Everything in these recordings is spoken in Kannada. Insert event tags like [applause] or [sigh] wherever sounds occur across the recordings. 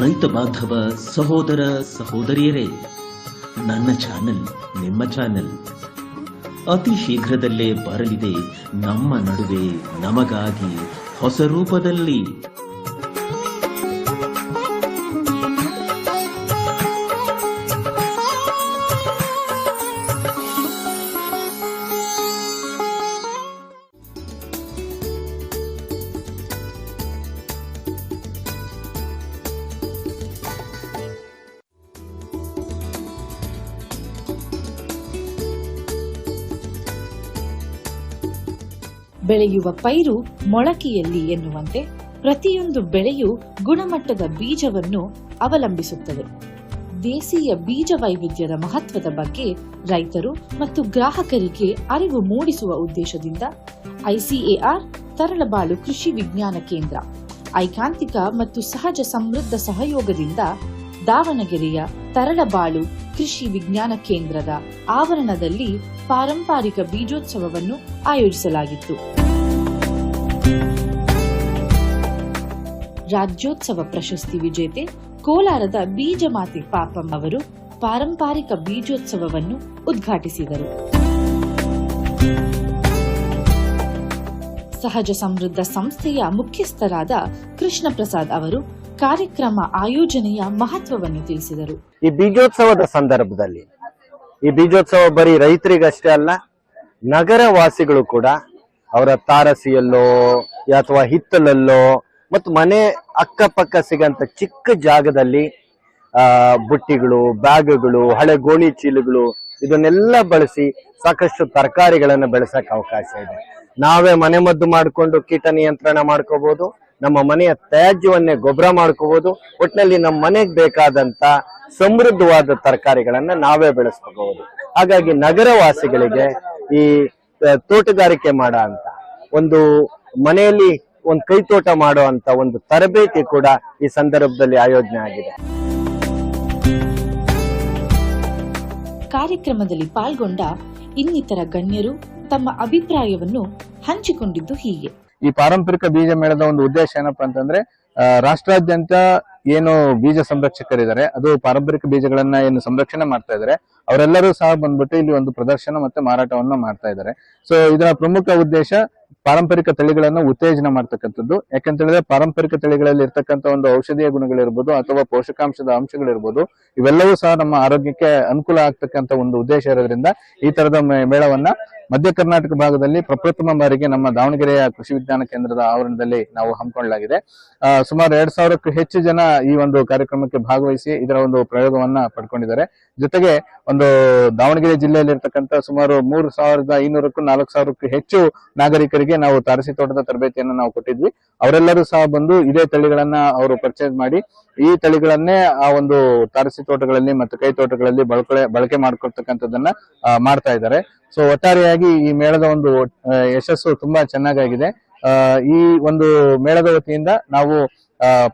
ರೈತ ಬಾಂಧವ ಸಹೋದರ ಸಹೋದರಿಯರೇ, ನನ್ನ ಚಾನೆಲ್, ನಿಮ್ಮ ಚಾನೆಲ್ ಅತಿ ಶೀಘ್ರದಲ್ಲೇ ಬರಲಿದೆ ನಮ್ಮ ನಡುವೆ ನಮಗಾಗಿ ಹೊಸ ರೂಪದಲ್ಲಿ. ಬೆಳೆಯುವ ಪೈರು ಮೊಳಕೆಯಲ್ಲಿ ಎನ್ನುವಂತೆ ಪ್ರತಿಯೊಂದು ಬೆಳೆಯು ಗುಣಮಟ್ಟದ ಬೀಜವನ್ನು ಅವಲಂಬಿಸುತ್ತದೆ. ದೇಶೀಯ ಬೀಜ ವೈವಿಧ್ಯದ ಮಹತ್ವದ ಬಗ್ಗೆ ರೈತರು ಮತ್ತು ಗ್ರಾಹಕರಿಗೆ ಅರಿವು ಮೂಡಿಸುವ ಉದ್ದೇಶದಿಂದ ಐಸಿಎಆರ್, ತರಳಬಾಳು ಕೃಷಿ ವಿಜ್ಞಾನ ಕೇಂದ್ರ, ಐಕಾಂತಿಕ ಮತ್ತು ಸಹಜ ಸಮೃದ್ಧ ಸಹಯೋಗದಿಂದ ದಾವಣಗೆರೆಯ ತರಳಬಾಳು ಕೃಷಿ ವಿಜ್ಞಾನ ಕೇಂದ್ರದ ಆವರಣದಲ್ಲಿ ಪಾರಂಪರಿಕ ಬೀಜೋತ್ಸವವನ್ನು ಆಯೋಜಿಸಲಾಗಿತ್ತು. ರಾಜ್ಯೋತ್ಸವ ಪ್ರಶಸ್ತಿ ವಿಜೇತೆ ಕೋಲಾರದ ಬೀಜಮಾತೆ ಪಾಪಂ ಅವರು ಪಾರಂಪರಿಕ ಬೀಜೋತ್ಸವವನ್ನು ಉದ್ಘಾಟಿಸಿದರು. ಸಹಜ ಸಮೃದ್ಧ ಸಂಸ್ಥೆಯ ಮುಖ್ಯಸ್ಥರಾದ ಕೃಷ್ಣ ಪ್ರಸಾದ್ ಅವರು ಕಾರ್ಯಕ್ರಮ ಆಯೋಜನೆಯ ಮಹತ್ವವನ್ನು ತಿಳಿಸಿದರು. ಈ ಬೀಜೋತ್ಸವದ ಸಂದರ್ಭದಲ್ಲಿ, ಈ ಬೀಜೋತ್ಸವ ಬರೀ ರೈತರಿಗಷ್ಟೇ ಅಲ್ಲ ನಗರ ವಾಸಿಗಳು ಕೂಡ ಅವರ ತಾರಸಿಯಲ್ಲೋ, ಅಥವಾ ಹಿತ್ತಲಲ್ಲೋ, ಮತ್ತು ಮನೆ ಅಕ್ಕಪಕ್ಕ ಸಿಗಂತ ಚಿಕ್ಕ ಜಾಗದಲ್ಲಿ ಬುಟ್ಟಿಗಳು, ಬ್ಯಾಗ್ಗಳು, ಹಳೆ ಗೋಣಿ ಚೀಲಗಳು, ಇದನ್ನೆಲ್ಲ ಬಳಸಿ ಸಾಕಷ್ಟು ತರಕಾರಿಗಳನ್ನು ಬೆಳೆಸಕ್ ಅವಕಾಶ ಇದೆ. ನಾವೇ ಮನೆ ಮದ್ದು ಮಾಡಿಕೊಂಡು ಕೀಟ ನಿಯಂತ್ರಣ ಮಾಡ್ಕೋಬಹುದು ನಮ್ಮ ಮನೆಯ ತ್ಯಾಜ್ಯವನ್ನೇ ಗೊಬ್ಬರ ಮಾಡ್ಕೋಬಹುದು ಒಟ್ಟಿನಲ್ಲಿ ನಮ್ಮ ಮನೆಗೆ ಬೇಕಾದಂತ ಸಮೃದ್ಧವಾದ ತರಕಾರಿಗಳನ್ನ ನಾವೇ ಬೆಳೆಸ್ಕೋಬಹುದು. ಹಾಗಾಗಿ ನಗರವಾಸಿಗಳಿಗೆ ಈ ತೋಟಗಾರಿಕೆ ಮಾಡ ಅಂತ, ಒಂದು ಮನೆಯಲ್ಲಿ ಒಂದು ಕೈ ತೋಟ ಮಾಡೋ ಅಂತ ಒಂದು ತರಬೇತಿ ಕೂಡ ಈ ಸಂದರ್ಭದಲ್ಲಿ ಆಯೋಜನೆ ಆಗಿದೆ. ಕಾರ್ಯಕ್ರಮದಲ್ಲಿ ಪಾಲ್ಗೊಂಡ ಇನ್ನಿತರ ಗಣ್ಯರು ತಮ್ಮ ಅಭಿಪ್ರಾಯವನ್ನು ಹಂಚಿಕೊಂಡಿದ್ದು ಹೀಗೆ. ಈ ಪಾರಂಪರಿಕ ಬೀಜ ಮೇಳದ ಒಂದು ಉದ್ದೇಶ ಏನಪ್ಪಾ ಅಂತಂದ್ರೆ ರಾಷ್ಟ್ರಾದ್ಯಂತ ಏನು ಬೀಜ ಸಂರಕ್ಷಕರಿದ್ದಾರೆ, ಅದು ಪಾರಂಪರಿಕ ಬೀಜಗಳನ್ನ ಏನು ಸಂರಕ್ಷಣೆ ಮಾಡ್ತಾ ಇದ್ದಾರೆ, ಅವರೆಲ್ಲರೂ ಸಹ ಬಂದ್ಬಿಟ್ಟು ಇಲ್ಲಿ ಒಂದು ಪ್ರದರ್ಶನ ಮತ್ತೆ ಮಾರಾಟವನ್ನ ಮಾಡ್ತಾ ಇದ್ದಾರೆ. ಸೊ ಇದರ ಪ್ರಮುಖ ಉದ್ದೇಶ ಪಾರಂಪರಿಕ ತಳಿಗಳನ್ನ ಉತ್ತೇಜನ ಮಾಡ್ತಕ್ಕಂಥದ್ದು. ಯಾಕಂತೇಳಿದ್ರೆ ಪಾರಂಪರಿಕ ತಳಿಗಳಲ್ಲಿ ಇರ್ತಕ್ಕಂಥ ಒಂದು ಔಷಧೀಯ ಗುಣಗಳಿರ್ಬೋದು ಅಥವಾ ಪೋಷಕಾಂಶದ ಅಂಶಗಳಿರ್ಬೋದು, ಇವೆಲ್ಲವೂ ಸಹ ನಮ್ಮ ಆರೋಗ್ಯಕ್ಕೆ ಅನುಕೂಲ ಆಗ್ತಕ್ಕಂಥ ಒಂದು ಉದ್ದೇಶ ಇರೋದ್ರಿಂದ ಈ ತರದ ಮೇಳವನ್ನ ಮಧ್ಯ ಕರ್ನಾಟಕ ಭಾಗದಲ್ಲಿ ಪ್ರಪ್ರಥಮ ಬಾರಿಗೆ ನಮ್ಮ ದಾವಣಗೆರೆಯ ಕೃಷಿ ವಿಜ್ಞಾನ ಕೇಂದ್ರದ ಆವರಣದಲ್ಲಿ ನಾವು ಹಮ್ಮಿಕೊಳ್ಳಲಾಗಿದೆ. ಸುಮಾರು ಎರಡ್ ಸಾವಿರಕ್ಕೂ ಹೆಚ್ಚು ಜನ ಈ ಒಂದು ಕಾರ್ಯಕ್ರಮಕ್ಕೆ ಭಾಗವಹಿಸಿ ಇದರ ಒಂದು ಪ್ರಯೋಗವನ್ನ ಪಡ್ಕೊಂಡಿದ್ದಾರೆ. ಜೊತೆಗೆ ಒಂದು ದಾವಣಗೆರೆ ಜಿಲ್ಲೆಯಲ್ಲಿ ಇರ್ತಕ್ಕಂಥ ಸುಮಾರು ಮೂರು ಸಾವಿರದ ಐನೂರಕ್ಕೂ ನಾಲ್ಕು ಸಾವಿರಕ್ಕೂ ಹೆಚ್ಚು ನಾಗರಿಕರಿಗೆ ನಾವು ತಾರಸಿ ತೋಟದ ತರಬೇತಿಯನ್ನು ನಾವು ಕೊಟ್ಟಿದ್ವಿ. ಅವರೆಲ್ಲರೂ ಸಹ ಬಂದು ಇದೇ ತಳಿಗಳನ್ನ ಅವರು ಪರ್ಚೇಸ್ ಮಾಡಿ, ಈ ತಳಿಗಳನ್ನೇ ಆ ಒಂದು ತಾರಸಿ ತೋಟಗಳಲ್ಲಿ ಮತ್ತು ಕೈ ತೋಟಗಳಲ್ಲಿ ಬಳಕೆ ಬಳಕೆ ಮಾಡ್ಕೊಳ್ತಕ್ಕಂಥದ್ದನ್ನ ಮಾಡ್ತಾ ಇದ್ದಾರೆ. ಸೊ ಒಟ್ಟಾರೆಯಾಗಿ ಈ ಮೇಳದ ಒಂದು ಯಶಸ್ಸು ತುಂಬಾ ಚೆನ್ನಾಗಾಗಿದೆ. ಈ ಒಂದು ಮೇಳದ ವತಿಯಿಂದ ನಾವು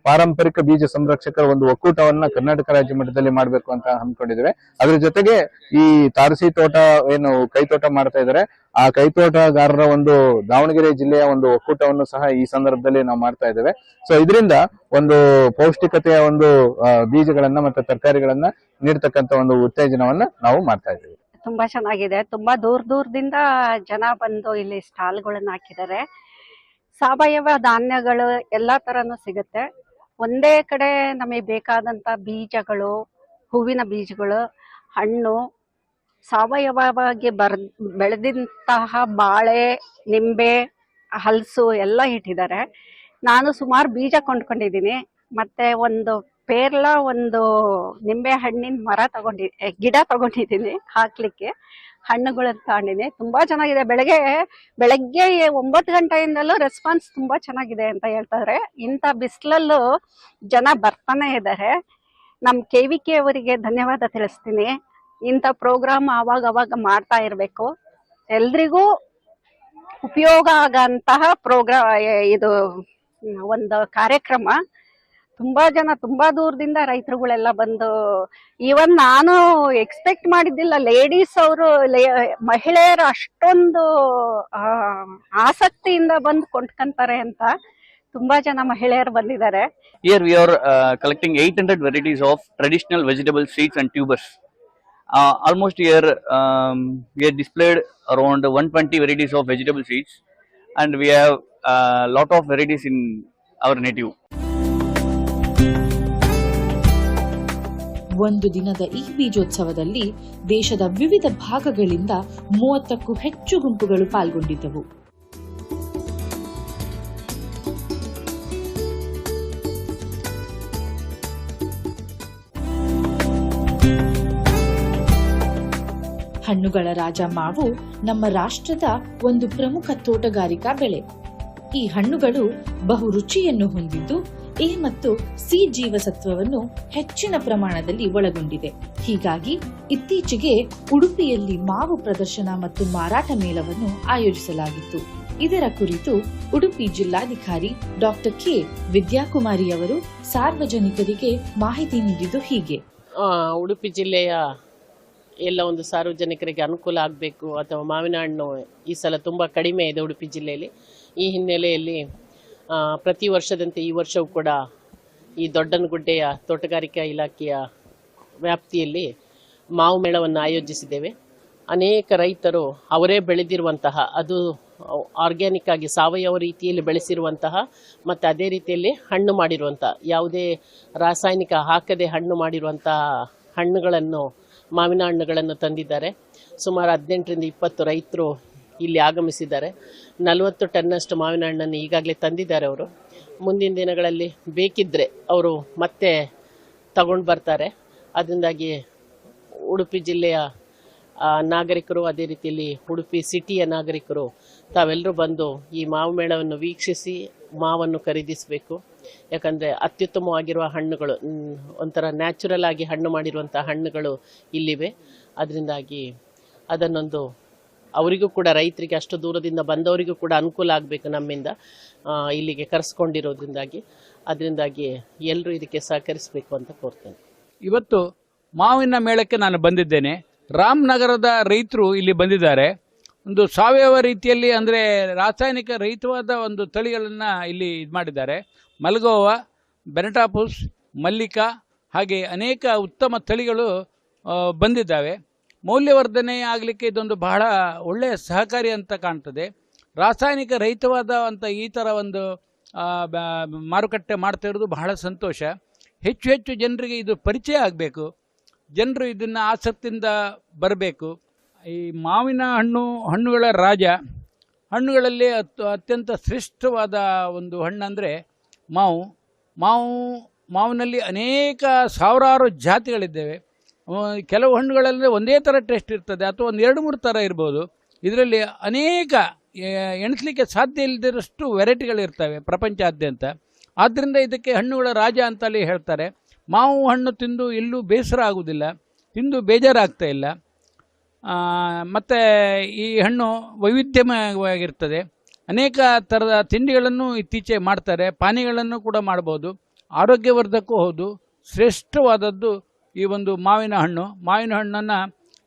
ಪಾರಂಪರಿಕ ಬೀಜ ಸಂರಕ್ಷಕರ ಒಂದು ಒಕ್ಕೂಟವನ್ನ ಕರ್ನಾಟಕ ರಾಜ್ಯ ಮಟ್ಟದಲ್ಲಿ ಮಾಡಬೇಕು ಅಂತ ಹಮ್ಮಿಕೊಂಡಿದ್ದೇವೆ ಅದ್ರ ಜೊತೆಗೆ ಈ ತಾರಸಿ ತೋಟ ಏನು ಕೈತೋಟ ಮಾಡ್ತಾ ಇದ್ದಾರೆ. ಆ ಕೈತೋಟಗಾರರ ಒಂದು ದಾವಣಗೆರೆ ಜಿಲ್ಲೆಯ ಒಂದು ಒಕ್ಕೂಟವನ್ನು ಸಹ ಈ ಸಂದರ್ಭದಲ್ಲಿ ನಾವು ಮಾಡ್ತಾ ಇದ್ದೇವೆ. ಸೊ ಇದರಿಂದ ಒಂದು ಪೌಷ್ಟಿಕತೆಯ ಒಂದು ಬೀಜಗಳನ್ನ ಮತ್ತೆ ತರಕಾರಿಗಳನ್ನ ನೀಡ್ತಕ್ಕಂಥ ಒಂದು ಉತ್ತೇಜನವನ್ನ ನಾವು ಮಾಡ್ತಾ ಇದ್ದೇವೆ. ತುಂಬಾ ಚೆನ್ನಾಗಿದೆ. ತುಂಬಾ ದೂರ ದೂರದಿಂದ ಜನ ಬಂದು ಇಲ್ಲಿ ಸ್ಟಾಲ್ಗಳನ್ನ ಹಾಕಿದ್ದಾರೆ. ಸಾವಯವ ಧಾನ್ಯಗಳು ಎಲ್ಲಾ ತರನು ಸಿಗುತ್ತೆ. ಒಂದೇ ಕಡೆ ನಮಗೆ ಬೇಕಾದಂತ ಬೀಜಗಳು, ಹೂವಿನ ಬೀಜಗಳು, ಹಣ್ಣು ಸಾವಯವವಾಗಿ ಬರ್ ಬೆಳೆದಂತಹ ಬಾಳೆ, ನಿಂಬೆ, ಹಲಸು ಎಲ್ಲ ಇಟ್ಟಿದ್ದಾರೆ. ನಾನು ಸುಮಾರು ಬೀಜ ಕೊಂಡ್ಕೊಂಡಿದ್ದೀನಿ. ಮತ್ತೆ ಒಂದು ಪೇರ್ಲ ಒಂದು ನಿಂಬೆ ಹಣ್ಣಿನ ಮರ ತಗೊಂಡಿ ಗಿಡ ತಗೊಂಡಿದ್ದೀನಿ ಹಾಕ್ಲಿಕ್ಕೆ. ಹಣ್ಣುಗಳನ್ನ ತಗೊಂಡಿನಿ ತುಂಬಾ ಚೆನ್ನಾಗಿದೆ. ಬೆಳಗ್ಗೆ ಬೆಳಗ್ಗೆ ಒಂಬತ್ತು ಗಂಟೆಯಿಂದಲೂ ರೆಸ್ಪಾನ್ಸ್ ತುಂಬಾ ಚೆನ್ನಾಗಿದೆ ಅಂತ ಹೇಳ್ತಾರೆ. ಇಂಥ ಬಿಸಿಲಲ್ಲೂ ಜನ ಬರ್ತಾನೆ ಇದ್ದಾರೆ ನಮ್ಮ ಕೆ ವಿ ಕೆ ಅವರಿಗೆ ಧನ್ಯವಾದ ತಿಳಿಸ್ತೀನಿ. ಇಂಥ ಪ್ರೋಗ್ರಾಮ್ ಅವಾಗ ಅವಾಗ ಮಾಡ್ತಾ ಇರಬೇಕು. ಎಲ್ರಿಗೂ ಉಪಯೋಗ ಆಗಂತಹ ಪ್ರೋಗ್ರಾಮ್ ಇದು, ಒಂದು ಕಾರ್ಯಕ್ರಮ. ತುಂಬಾ ಜನ ತುಂಬಾ ದೂರದಿಂದ ರೈತರುಗಳೆಲ್ಲ ಬಂದು ಈವನ್ ನಾನು ಎಕ್ಸ್ಪೆಕ್ಟ್ ಮಾಡಿದ್ದಿಲ್ಲ ಲೇಡೀಸ್ ಅವರು ಮಹಿಳೆಯರು ಅಷ್ಟೊಂದು ಆಸಕ್ತಿಯಿಂದ ಬಂದು ಕೊಂಡ್ಕೊಂತಾರೆ ಅಂತ ತುಂಬಾ ಜನ ಮಹಿಳೆಯರು ಬಂದಿದ್ದಾರೆ. Here we are collecting eight hundred varieties of traditional vegetable seeds and tubers almost year we're displayed around one twenty varieties of vegetable seeds and we have lot of varieties in our native ಒಂದು ದಿನದ ಈ ಬೀಜೋತ್ಸವದಲ್ಲಿ ದೇಶದ ವಿವಿಧ ಭಾಗಗಳಿಂದ ಮೂವತ್ತಕ್ಕೂ ಹೆಚ್ಚು ಗುಂಪುಗಳು ಪಾಲ್ಗೊಂಡಿದ್ದವು. ಹಣ್ಣುಗಳ ರಾಜ ಮಾವು ನಮ್ಮ ರಾಷ್ಟ್ರದ ಒಂದು ಪ್ರಮುಖ ತೋಟಗಾರಿಕಾ ಬೆಳೆ. ಈ ಹಣ್ಣುಗಳು ಬಹು ರುಚಿಯನ್ನು ಹೊಂದಿದ್ದು ಎ ಮತ್ತು ಸಿ ಜೀವಸತ್ವವನ್ನು ಹೆಚ್ಚಿನ ಪ್ರಮಾಣದಲ್ಲಿ ಒಳಗೊಂಡಿದೆ. ಹೀಗಾಗಿ ಇತ್ತೀಚೆಗೆ ಉಡುಪಿಯಲ್ಲಿ ಮಾವು ಪ್ರದರ್ಶನ ಮತ್ತು ಮಾರಾಟ ಮೇಳವನ್ನು ಆಯೋಜಿಸಲಾಗಿತ್ತು. ಇದರ ಕುರಿತು ಉಡುಪಿ ಜಿಲ್ಲಾಧಿಕಾರಿ ಡಾಕ್ಟರ್ ಕೆ. ವಿದ್ಯಾಕುಮಾರಿ ಅವರು ಸಾರ್ವಜನಿಕರಿಗೆ ಮಾಹಿತಿ ನೀಡಿದ್ದು ಹೀಗೆ. ಉಡುಪಿ ಜಿಲ್ಲೆಯ ಎಲ್ಲ ಒಂದು ಸಾರ್ವಜನಿಕರಿಗೆ ಅನುಕೂಲ ಆಗಬೇಕು ಅಥವಾ ಮಾವಿನ ಹಣ್ಣು ಈ ಸಲ ತುಂಬ ಕಡಿಮೆ ಇದೆ ಉಡುಪಿ ಜಿಲ್ಲೆಯಲ್ಲಿ. ಈ ಹಿನ್ನೆಲೆಯಲ್ಲಿ ಪ್ರತಿ ವರ್ಷದಂತೆ ಈ ವರ್ಷವೂ ಕೂಡ ಈ ದೊಡ್ಡನಗುಡ್ಡೆಯ ತೋಟಗಾರಿಕಾ ಇಲಾಖೆಯ ವ್ಯಾಪ್ತಿಯಲ್ಲಿ ಮಾವು ಮೇಳವನ್ನು ಆಯೋಜಿಸಿದ್ದೇವೆ. ಅನೇಕ ರೈತರು ಅವರೇ ಬೆಳೆದಿರುವಂತಹ, ಅದು ಆರ್ಗ್ಯಾನಿಕ್ ಆಗಿ ಸಾವಯವ ರೀತಿಯಲ್ಲಿ ಬೆಳೆಸಿರುವಂತಹ, ಮತ್ತು ಅದೇ ರೀತಿಯಲ್ಲಿ ಹಣ್ಣು ಮಾಡಿರುವಂತಹ ಯಾವುದೇ ರಾಸಾಯನಿಕ ಹಾಕದೆ ಹಣ್ಣು ಮಾಡಿರುವಂತಹ ಹಣ್ಣುಗಳನ್ನು, ಮಾವಿನ ಹಣ್ಣುಗಳನ್ನು ತಂದಿದ್ದಾರೆ. ಸುಮಾರು ಹದಿನೆಂಟರಿಂದ ಇಪ್ಪತ್ತು ರೈತರು ಇಲ್ಲಿ ಆಗಮಿಸಿದ್ದಾರೆ. ನಲವತ್ತು ಟನ್ನಷ್ಟು ಮಾವಿನ ಹಣ್ಣನ್ನು ಈಗಾಗಲೇ ತಂದಿದ್ದಾರೆ ಅವರು. ಮುಂದಿನ ದಿನಗಳಲ್ಲಿ ಬೇಕಿದ್ದರೆ ಅವರು ಮತ್ತೆ ತಗೊಂಡು ಬರ್ತಾರೆ. ಅದರಿಂದಾಗಿ ಉಡುಪಿ ಜಿಲ್ಲೆಯ ನಾಗರಿಕರು ಅದೇ ರೀತಿಯಲ್ಲಿ ಉಡುಪಿ ಸಿಟಿಯ ನಾಗರಿಕರು ತಾವೆಲ್ಲರೂ ಬಂದು ಈ ಮಾವು ಮೇಳವನ್ನು ವೀಕ್ಷಿಸಿ ಮಾವನ್ನು ಖರೀದಿಸಬೇಕು. ಯಾಕಂದರೆ ಅತ್ಯುತ್ತಮವಾಗಿರುವ ಹಣ್ಣುಗಳು ಒಂಥರ ನ್ಯಾಚುರಲ್ ಆಗಿ ಹಣ್ಣು ಮಾಡಿರುವಂಥ ಹಣ್ಣುಗಳು ಇಲ್ಲಿವೆ. ಅದರಿಂದಾಗಿ ಅದನ್ನೊಂದು ಅವರಿಗೂ ಕೂಡ ರೈತರಿಗೆ ಅಷ್ಟು ದೂರದಿಂದ ಬಂದವರಿಗೂ ಕೂಡ ಅನುಕೂಲ ಆಗಬೇಕು ನಮ್ಮಿಂದ ಇಲ್ಲಿಗೆ ಕರೆಸ್ಕೊಂಡಿರೋದ್ರಿಂದಾಗಿ. ಅದರಿಂದಾಗಿ ಎಲ್ಲರೂ ಇದಕ್ಕೆ ಸಹಕರಿಸಬೇಕು ಅಂತ ಕೋರ್ತೇನೆ. ಇವತ್ತು ಮಾವಿನ ಮೇಳಕ್ಕೆ ನಾನು ಬಂದಿದ್ದೇನೆ. ರಾಮನಗರದ ರೈತರು ಇಲ್ಲಿ ಬಂದಿದ್ದಾರೆ. ಒಂದು ಸಾವಯವ ರೀತಿಯಲ್ಲಿ ಅಂದರೆ ರಾಸಾಯನಿಕ ರಹಿತವಾದ ಒಂದು ತಳಿಗಳನ್ನು ಇಲ್ಲಿ ಇದು ಮಾಡಿದ್ದಾರೆ. ಮಲಗೋವ ಬೆನಟಾಪುಸ್ ಮಲ್ಲಿಕಾ ಹಾಗೆ ಅನೇಕ ಉತ್ತಮ ತಳಿಗಳು ಬಂದಿದ್ದಾವೆ. ಮೌಲ್ಯವರ್ಧನೆ ಆಗಲಿಕ್ಕೆ ಇದೊಂದು ಬಹಳ ಒಳ್ಳೆಯ ಸಹಕಾರಿ ಅಂತ ಕಾಣ್ತದೆ. ರಾಸಾಯನಿಕ ರಹಿತವಾದ ಅಂತ ಈ ಥರ ಒಂದು ಮಾರುಕಟ್ಟೆ ಮಾಡ್ತಾ ಇರೋದು ಬಹಳ ಸಂತೋಷ. ಹೆಚ್ಚು ಹೆಚ್ಚು ಜನರಿಗೆ ಇದು ಪರಿಚಯ ಆಗಬೇಕು. ಜನರು ಇದನ್ನು ಆಸಕ್ತಿಯಿಂದ ಬರಬೇಕು. ಈ ಮಾವಿನ ಹಣ್ಣು, ಹಣ್ಣುಗಳ ರಾಜ, ಹಣ್ಣುಗಳಲ್ಲಿ ಅತ್ ಅತ್ಯಂತ ಶ್ರೇಷ್ಠವಾದ ಒಂದು ಹಣ್ಣಂದರೆ ಮಾವು. ಮಾವು, ಮಾವಿನಲ್ಲಿ ಅನೇಕ ಸಾವಿರಾರು ಜಾತಿಗಳಿದ್ದೇವೆ. ಕೆಲವು ಹಣ್ಣುಗಳಲ್ಲಿ ಒಂದೇ ಥರ ಟೇಸ್ಟ್ ಇರ್ತದೆ ಅಥವಾ ಒಂದು ಎರಡು ಮೂರು ಥರ ಇರ್ಬೋದು. ಇದರಲ್ಲಿ ಅನೇಕ ಎಣಿಸ್ಲಿಕ್ಕೆ ಸಾಧ್ಯ ಇಲ್ಲದಿರಷ್ಟು ವೆರೈಟಿಗಳಿರ್ತವೆ ಪ್ರಪಂಚಾದ್ಯಂತ ಆದ್ದರಿಂದ ಇದಕ್ಕೆ ಹಣ್ಣುಗಳ ರಾಜ ಅಂತಲೇ ಹೇಳ್ತಾರೆ. ಮಾವು ಹಣ್ಣು ತಿಂದು ಎಲ್ಲೂ ಬೇಸರ ಆಗುವುದಿಲ್ಲ, ತಿಂದು ಬೇಜಾರಾಗ್ತಾ ಇಲ್ಲ. ಮತ್ತು ಈ ಹಣ್ಣು ವೈವಿಧ್ಯಮಯವಾಗಿರ್ತದೆ. ಅನೇಕ ಥರದ ತಿಂಡಿಗಳನ್ನು ಇತ್ತೀಚೆಗೆ ಮಾಡ್ತಾರೆ, ಪಾನೀಯಗಳನ್ನು ಕೂಡ ಮಾಡ್ಬೋದು. ಆರೋಗ್ಯವರ್ಧಕ್ಕೂ ಹೌದು, ಶ್ರೇಷ್ಠವಾದದ್ದು ಈ ಒಂದು ಮಾವಿನ ಹಣ್ಣು. ಮಾವಿನ ಹಣ್ಣನ್ನು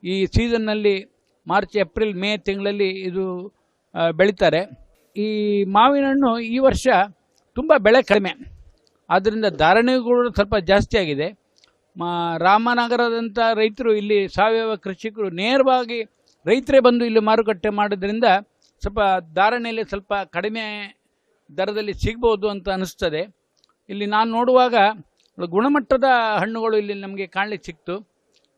ಈ ಸೀಸನ್ನಲ್ಲಿ ಮಾರ್ಚ್, ಏಪ್ರಿಲ್, ಮೇ ತಿಂಗಳಲ್ಲಿ ಇದು ಬೆಳೀತಾರೆ. ಈ ಮಾವಿನ ಹಣ್ಣು ಈ ವರ್ಷ ತುಂಬ ಬೆಳೆ ಕಡಿಮೆ. ಆದ್ದರಿಂದ ಧಾರಣೆಗಳು ಸ್ವಲ್ಪ ಜಾಸ್ತಿ ಆಗಿದೆ. ಮಾ ರಾಮನಗರದಂಥ ರೈತರು ಇಲ್ಲಿ ಸಾವಯವ ಕೃಷಿಕರು ನೇರವಾಗಿ ರೈತರೇ ಬಂದು ಇಲ್ಲಿ ಮಾರುಕಟ್ಟೆ ಮಾಡೋದ್ರಿಂದ ಸ್ವಲ್ಪ ಧಾರಣೆಯಲ್ಲಿ ಸ್ವಲ್ಪ ಕಡಿಮೆ ದರದಲ್ಲಿ ಸಿಗ್ಬೋದು ಅಂತ ಅನ್ನಿಸ್ತದೆ ಇಲ್ಲಿ ನಾನು ನೋಡುವಾಗ ಗುಣಮಟ್ಟದ ಹಣ್ಣುಗಳು ಇಲ್ಲಿ ನಮಗೆ ಕಾಣಲಿಕ್ಕೆ ಸಿಕ್ತು.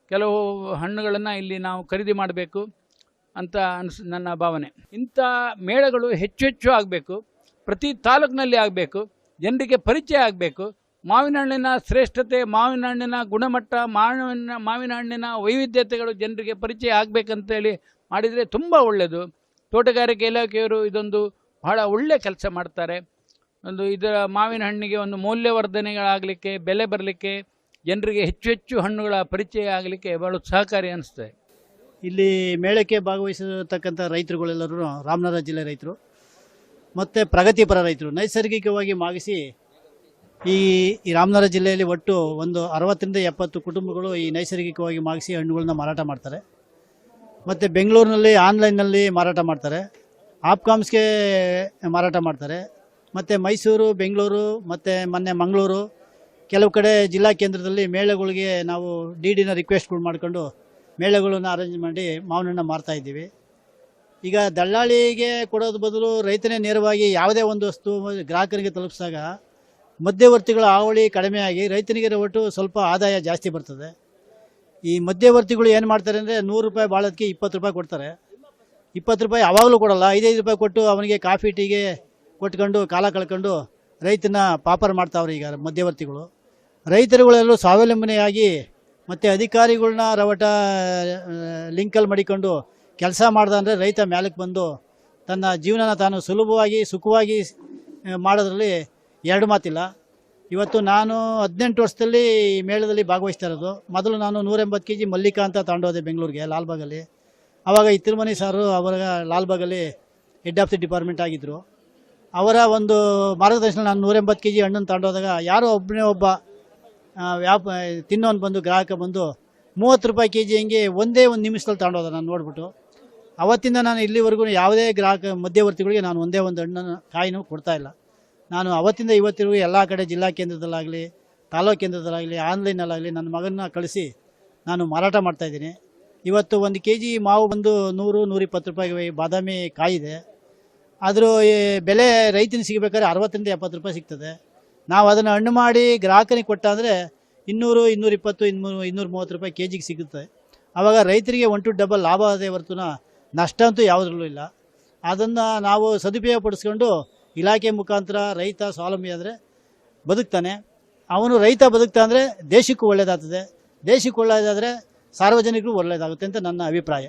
ಕೆಲವು ಹಣ್ಣುಗಳನ್ನು ಇಲ್ಲಿ ನಾವು ಖರೀದಿ ಮಾಡಬೇಕು ಅಂತ ಅನಿಸ್, ನನ್ನ ಭಾವನೆ. ಇಂಥ ಮೇಳಗಳು ಹೆಚ್ಚು ಹೆಚ್ಚು ಆಗಬೇಕು. ಪ್ರತಿ ತಾಲೂಕಿನಲ್ಲಿ ಆಗಬೇಕು. ಜನರಿಗೆ ಪರಿಚಯ ಆಗಬೇಕು. ಮಾವಿನ ಹಣ್ಣಿನ ಶ್ರೇಷ್ಠತೆ, ಮಾವಿನ ಹಣ್ಣಿನ ಗುಣಮಟ್ಟ, ಮಾವಿನ ಮಾವಿನ ಹಣ್ಣಿನ ವೈವಿಧ್ಯತೆಗಳು ಜನರಿಗೆ ಪರಿಚಯ ಆಗಬೇಕಂತೇಳಿ ಮಾಡಿದರೆ ತುಂಬ ಒಳ್ಳೆಯದು ತೋಟಗಾರಿಕೆ ಇಲಾಖೆಯವರು ಇದೊಂದು ಬಹಳ ಒಳ್ಳೆಯ ಕೆಲಸ ಮಾಡ್ತಾರೆ. ಒಂದು ಇದರ ಮಾವಿನ ಹಣ್ಣಿಗೆ ಒಂದು ಮೌಲ್ಯವರ್ಧನೆಗಳಾಗಲಿಕ್ಕೆ, ಬೆಲೆ ಬರಲಿಕ್ಕೆ ಜನರಿಗೆ ಹೆಚ್ಚು ಹೆಚ್ಚು ಹಣ್ಣುಗಳ ಪರಿಚಯ ಆಗಲಿಕ್ಕೆ ಬಹಳ ಸಹಕಾರಿ ಅನಿಸ್ತದೆ. ಇಲ್ಲಿ ಮೇಳಕ್ಕೆ ಭಾಗವಹಿಸಿರ್ತಕ್ಕಂಥ ರೈತರುಗಳೆಲ್ಲರೂ ರಾಮನಗರ ಜಿಲ್ಲೆ ರೈತರು, ಮತ್ತು ಪ್ರಗತಿಪರ ರೈತರು, ನೈಸರ್ಗಿಕವಾಗಿ ಮಾಗಿಸಿ ಈ ಈ ರಾಮನಗರ ಜಿಲ್ಲೆಯಲ್ಲಿ ಒಟ್ಟು ಒಂದು ಅರವತ್ತರಿಂದ ಎಪ್ಪತ್ತು ಕುಟುಂಬಗಳು ಈ ನೈಸರ್ಗಿಕವಾಗಿ ಮಾಗಿಸಿ ಹಣ್ಣುಗಳನ್ನ ಮಾರಾಟ ಮಾಡ್ತಾರೆ. ಮತ್ತು ಬೆಂಗಳೂರಿನಲ್ಲಿ, ಆನ್ಲೈನ್ನಲ್ಲಿ ಮಾರಾಟ ಮಾಡ್ತಾರೆ. ಆಪ್ಕಾಮ್ಸ್ಗೆ ಮಾರಾಟ ಮಾಡ್ತಾರೆ. ಮತ್ತು ಮೈಸೂರು, ಬೆಂಗಳೂರು, ಮತ್ತು ಮೊನ್ನೆ ಮಂಗಳೂರು, ಕೆಲವು ಕಡೆ ಜಿಲ್ಲಾ ಕೇಂದ್ರದಲ್ಲಿ ಮೇಳಗಳಿಗೆ ನಾವು ಡಿ ಡಿನ ರಿಕ್ವೆಸ್ಟ್ಗಳು ಮಾಡ್ಕೊಂಡು ಮೇಳಗಳನ್ನು ಅರೇಂಜ್ ಮಾಡಿ ಮಾವಿನಣ್ಣ ಮಾರ್ತಾಯಿದ್ದೀವಿ ಈಗ ದಳ್ಳಾಳಿಗೆ ಕೊಡೋದು ಬದಲು ರೈತನೇ ನೇರವಾಗಿ ಯಾವುದೇ ಒಂದು ವಸ್ತು ಗ್ರಾಹಕರಿಗೆ ತಲುಪಿಸಿದಾಗ ಮಧ್ಯವರ್ತಿಗಳ ಹಾವಳಿ ಕಡಿಮೆಯಾಗಿ ರೈತನಿಗೆ ಒಟ್ಟು ಸ್ವಲ್ಪ ಆದಾಯ ಜಾಸ್ತಿ ಬರ್ತದೆ. ಈ ಮಧ್ಯವರ್ತಿಗಳು ಏನು ಮಾಡ್ತಾರೆ ಅಂದರೆ ನೂರು ರೂಪಾಯಿ ಬಾಳೋದಕ್ಕೆ ಇಪ್ಪತ್ತು ರೂಪಾಯಿ ಕೊಡ್ತಾರೆ. ಇಪ್ಪತ್ತು ರೂಪಾಯಿ ಯಾವಾಗಲೂ ಕೊಡಲ್ಲ, ಐದೈದು ರೂಪಾಯಿ ಕೊಟ್ಟು ಅವನಿಗೆ ಕಾಫಿ, ಟೀಗೆ ಕೊಟ್ಕೊಂಡು ಕಾಲ ಕಳ್ಕೊಂಡು ರೈತನ ಪಾಪರ್ ಮಾಡ್ತಾವ್ರೆ ಈಗ ಮಧ್ಯವರ್ತಿಗಳು. ರೈತರುಗಳೆಲ್ಲರೂ ಸ್ವಾವಲಂಬನೆಯಾಗಿ ಮತ್ತು ಅಧಿಕಾರಿಗಳನ್ನ ರವಟ ಲಿಂಕಲ್ಲಿ ಮಡಿಕೊಂಡು ಕೆಲಸ ಮಾಡ್ದ ಅಂದರೆ ರೈತ ಮೇಲಕ್ಕೆ ಬಂದು ತನ್ನ ಜೀವನನ ತಾನು ಸುಲಭವಾಗಿ, ಸುಖವಾಗಿ ಮಾಡೋದ್ರಲ್ಲಿ ಎರಡು ಮಾತಿಲ್ಲ. ಇವತ್ತು ನಾನು ಹದಿನೆಂಟು ವರ್ಷದಲ್ಲಿ ಈ ಮೇಳದಲ್ಲಿ ಭಾಗವಹಿಸ್ತಾ ಇರೋದು. ಮೊದಲು ನಾನು ನೂರ ಎಂಬತ್ತು ಕೆ ಜಿ ಮಲ್ಲಿಕಾ ಅಂತ ತಗೊಂಡೋದೆ ಬೆಂಗಳೂರಿಗೆ, ಲಾಲ್ಬಾಗಲ್ಲಿ. ಆವಾಗ ಈ ತಿರುಮನಿ ಸಾರು ಅವರ ಲಾಲ್ಬಾಗಲ್ಲಿ ಹೆಡ್ ಆಫ್ ದಿ ಡಿಪಾರ್ಟ್ಮೆಂಟ್ ಆಗಿದ್ದರು ಅವರ ಒಂದು ಮಾರ್ಗದರ್ಶನ ನಾನು ನೂರೆಂಬತ್ತು ಕೆ ಜಿ ಹಣ್ಣನ್ನು ತಗೊಂಡೋದಾಗ ಯಾರೋ ಒಬ್ಬನೇ ಒಬ್ಬ ವ್ಯಾಪ, ತಿನ್ನೋನು ಬಂದು, ಗ್ರಾಹಕ ಬಂದು ಮೂವತ್ತು ರೂಪಾಯಿ ಕೆ ಜಿ ಹಂಗೆ ಒಂದೇ ಒಂದು ನಿಮಿಷದಲ್ಲಿ ತಗೊಂಡೋದ ನಾನು ನೋಡ್ಬಿಟ್ಟು. ಅವತ್ತಿಂದ ನಾನು ಇಲ್ಲಿವರೆಗೂ ಯಾವುದೇ ಗ್ರಾಹಕ ಮಧ್ಯವರ್ತಿಗಳಿಗೆ ನಾನು ಒಂದೇ ಒಂದು ಹಣ್ಣನ್ನು, ಕಾಯಿನೂ ಕೊಡ್ತಾ ಇಲ್ಲ. ನಾನು ಅವತ್ತಿಂದ ಇವತ್ತಿಗೂ ಎಲ್ಲ ಕಡೆ ಜಿಲ್ಲಾ ಕೇಂದ್ರದಲ್ಲಾಗಲಿ, ತಾಲೂಕು ಕೇಂದ್ರದಲ್ಲಾಗಲಿ, ಆನ್ಲೈನಲ್ಲಾಗಲಿ ನನ್ನ ಮಗನ ಕಳಿಸಿ ನಾನು ಮಾರಾಟ ಮಾಡ್ತಾಯಿದ್ದೀನಿ ಇವತ್ತು ಒಂದು ಕೆ ಜಿ ಮಾವು ಬಂದು ನೂರು, ನೂರಿಪ್ಪತ್ತು ರೂಪಾಯಿಗೆ ಬಾದಾಮಿ ಕಾಯಿದೆ. ಆದರೂ ಈ ಬೆಲೆ ರೈತನ ಸಿಗಬೇಕಾದ್ರೆ ಅರವತ್ತರಿಂದ ಎಪ್ಪತ್ತು ರೂಪಾಯಿ ಸಿಗ್ತದೆ. ನಾವು ಅದನ್ನು ಹಣ್ಣು ಮಾಡಿ ಗ್ರಾಹಕನಿಗೆ ಕೊಟ್ಟ ಅಂದರೆ ಇನ್ನೂರು ಇಪ್ಪತ್ತು, ಇನ್ನೂರು, ಇನ್ನೂರ ಮೂವತ್ತು ರೂಪಾಯಿ ಕೆ ಜಿಗೆ ಸಿಗುತ್ತೆ. ಆವಾಗ ರೈತರಿಗೆ ಒನ್ ಟು ಡಬಲ್ ಲಾಭ ಅದೇ ಹೊರತುನ ನಷ್ಟ ಅಂತೂ ಯಾವುದ್ರಲ್ಲೂ ಇಲ್ಲ. ಅದನ್ನು ನಾವು ಸದುಪಯೋಗ ಪಡಿಸ್ಕೊಂಡು ಇಲಾಖೆ ಮುಖಾಂತರ ರೈತ ಸ್ವಾವಲಂಬಿ ಆದರೆ ಬದುಕ್ತಾನೆ. ಅವನು ರೈತ ಬದುಕ್ತಾ ಅಂದರೆ ದೇಶಕ್ಕೂ ಒಳ್ಳೆಯದಾಗ್ತದೆ ದೇಶಕ್ಕೆ ಒಳ್ಳೆಯದಾದರೆ ಸಾರ್ವಜನಿಕರು ಒಳ್ಳೆಯದಾಗುತ್ತೆ ಅಂತ ನನ್ನ ಅಭಿಪ್ರಾಯ.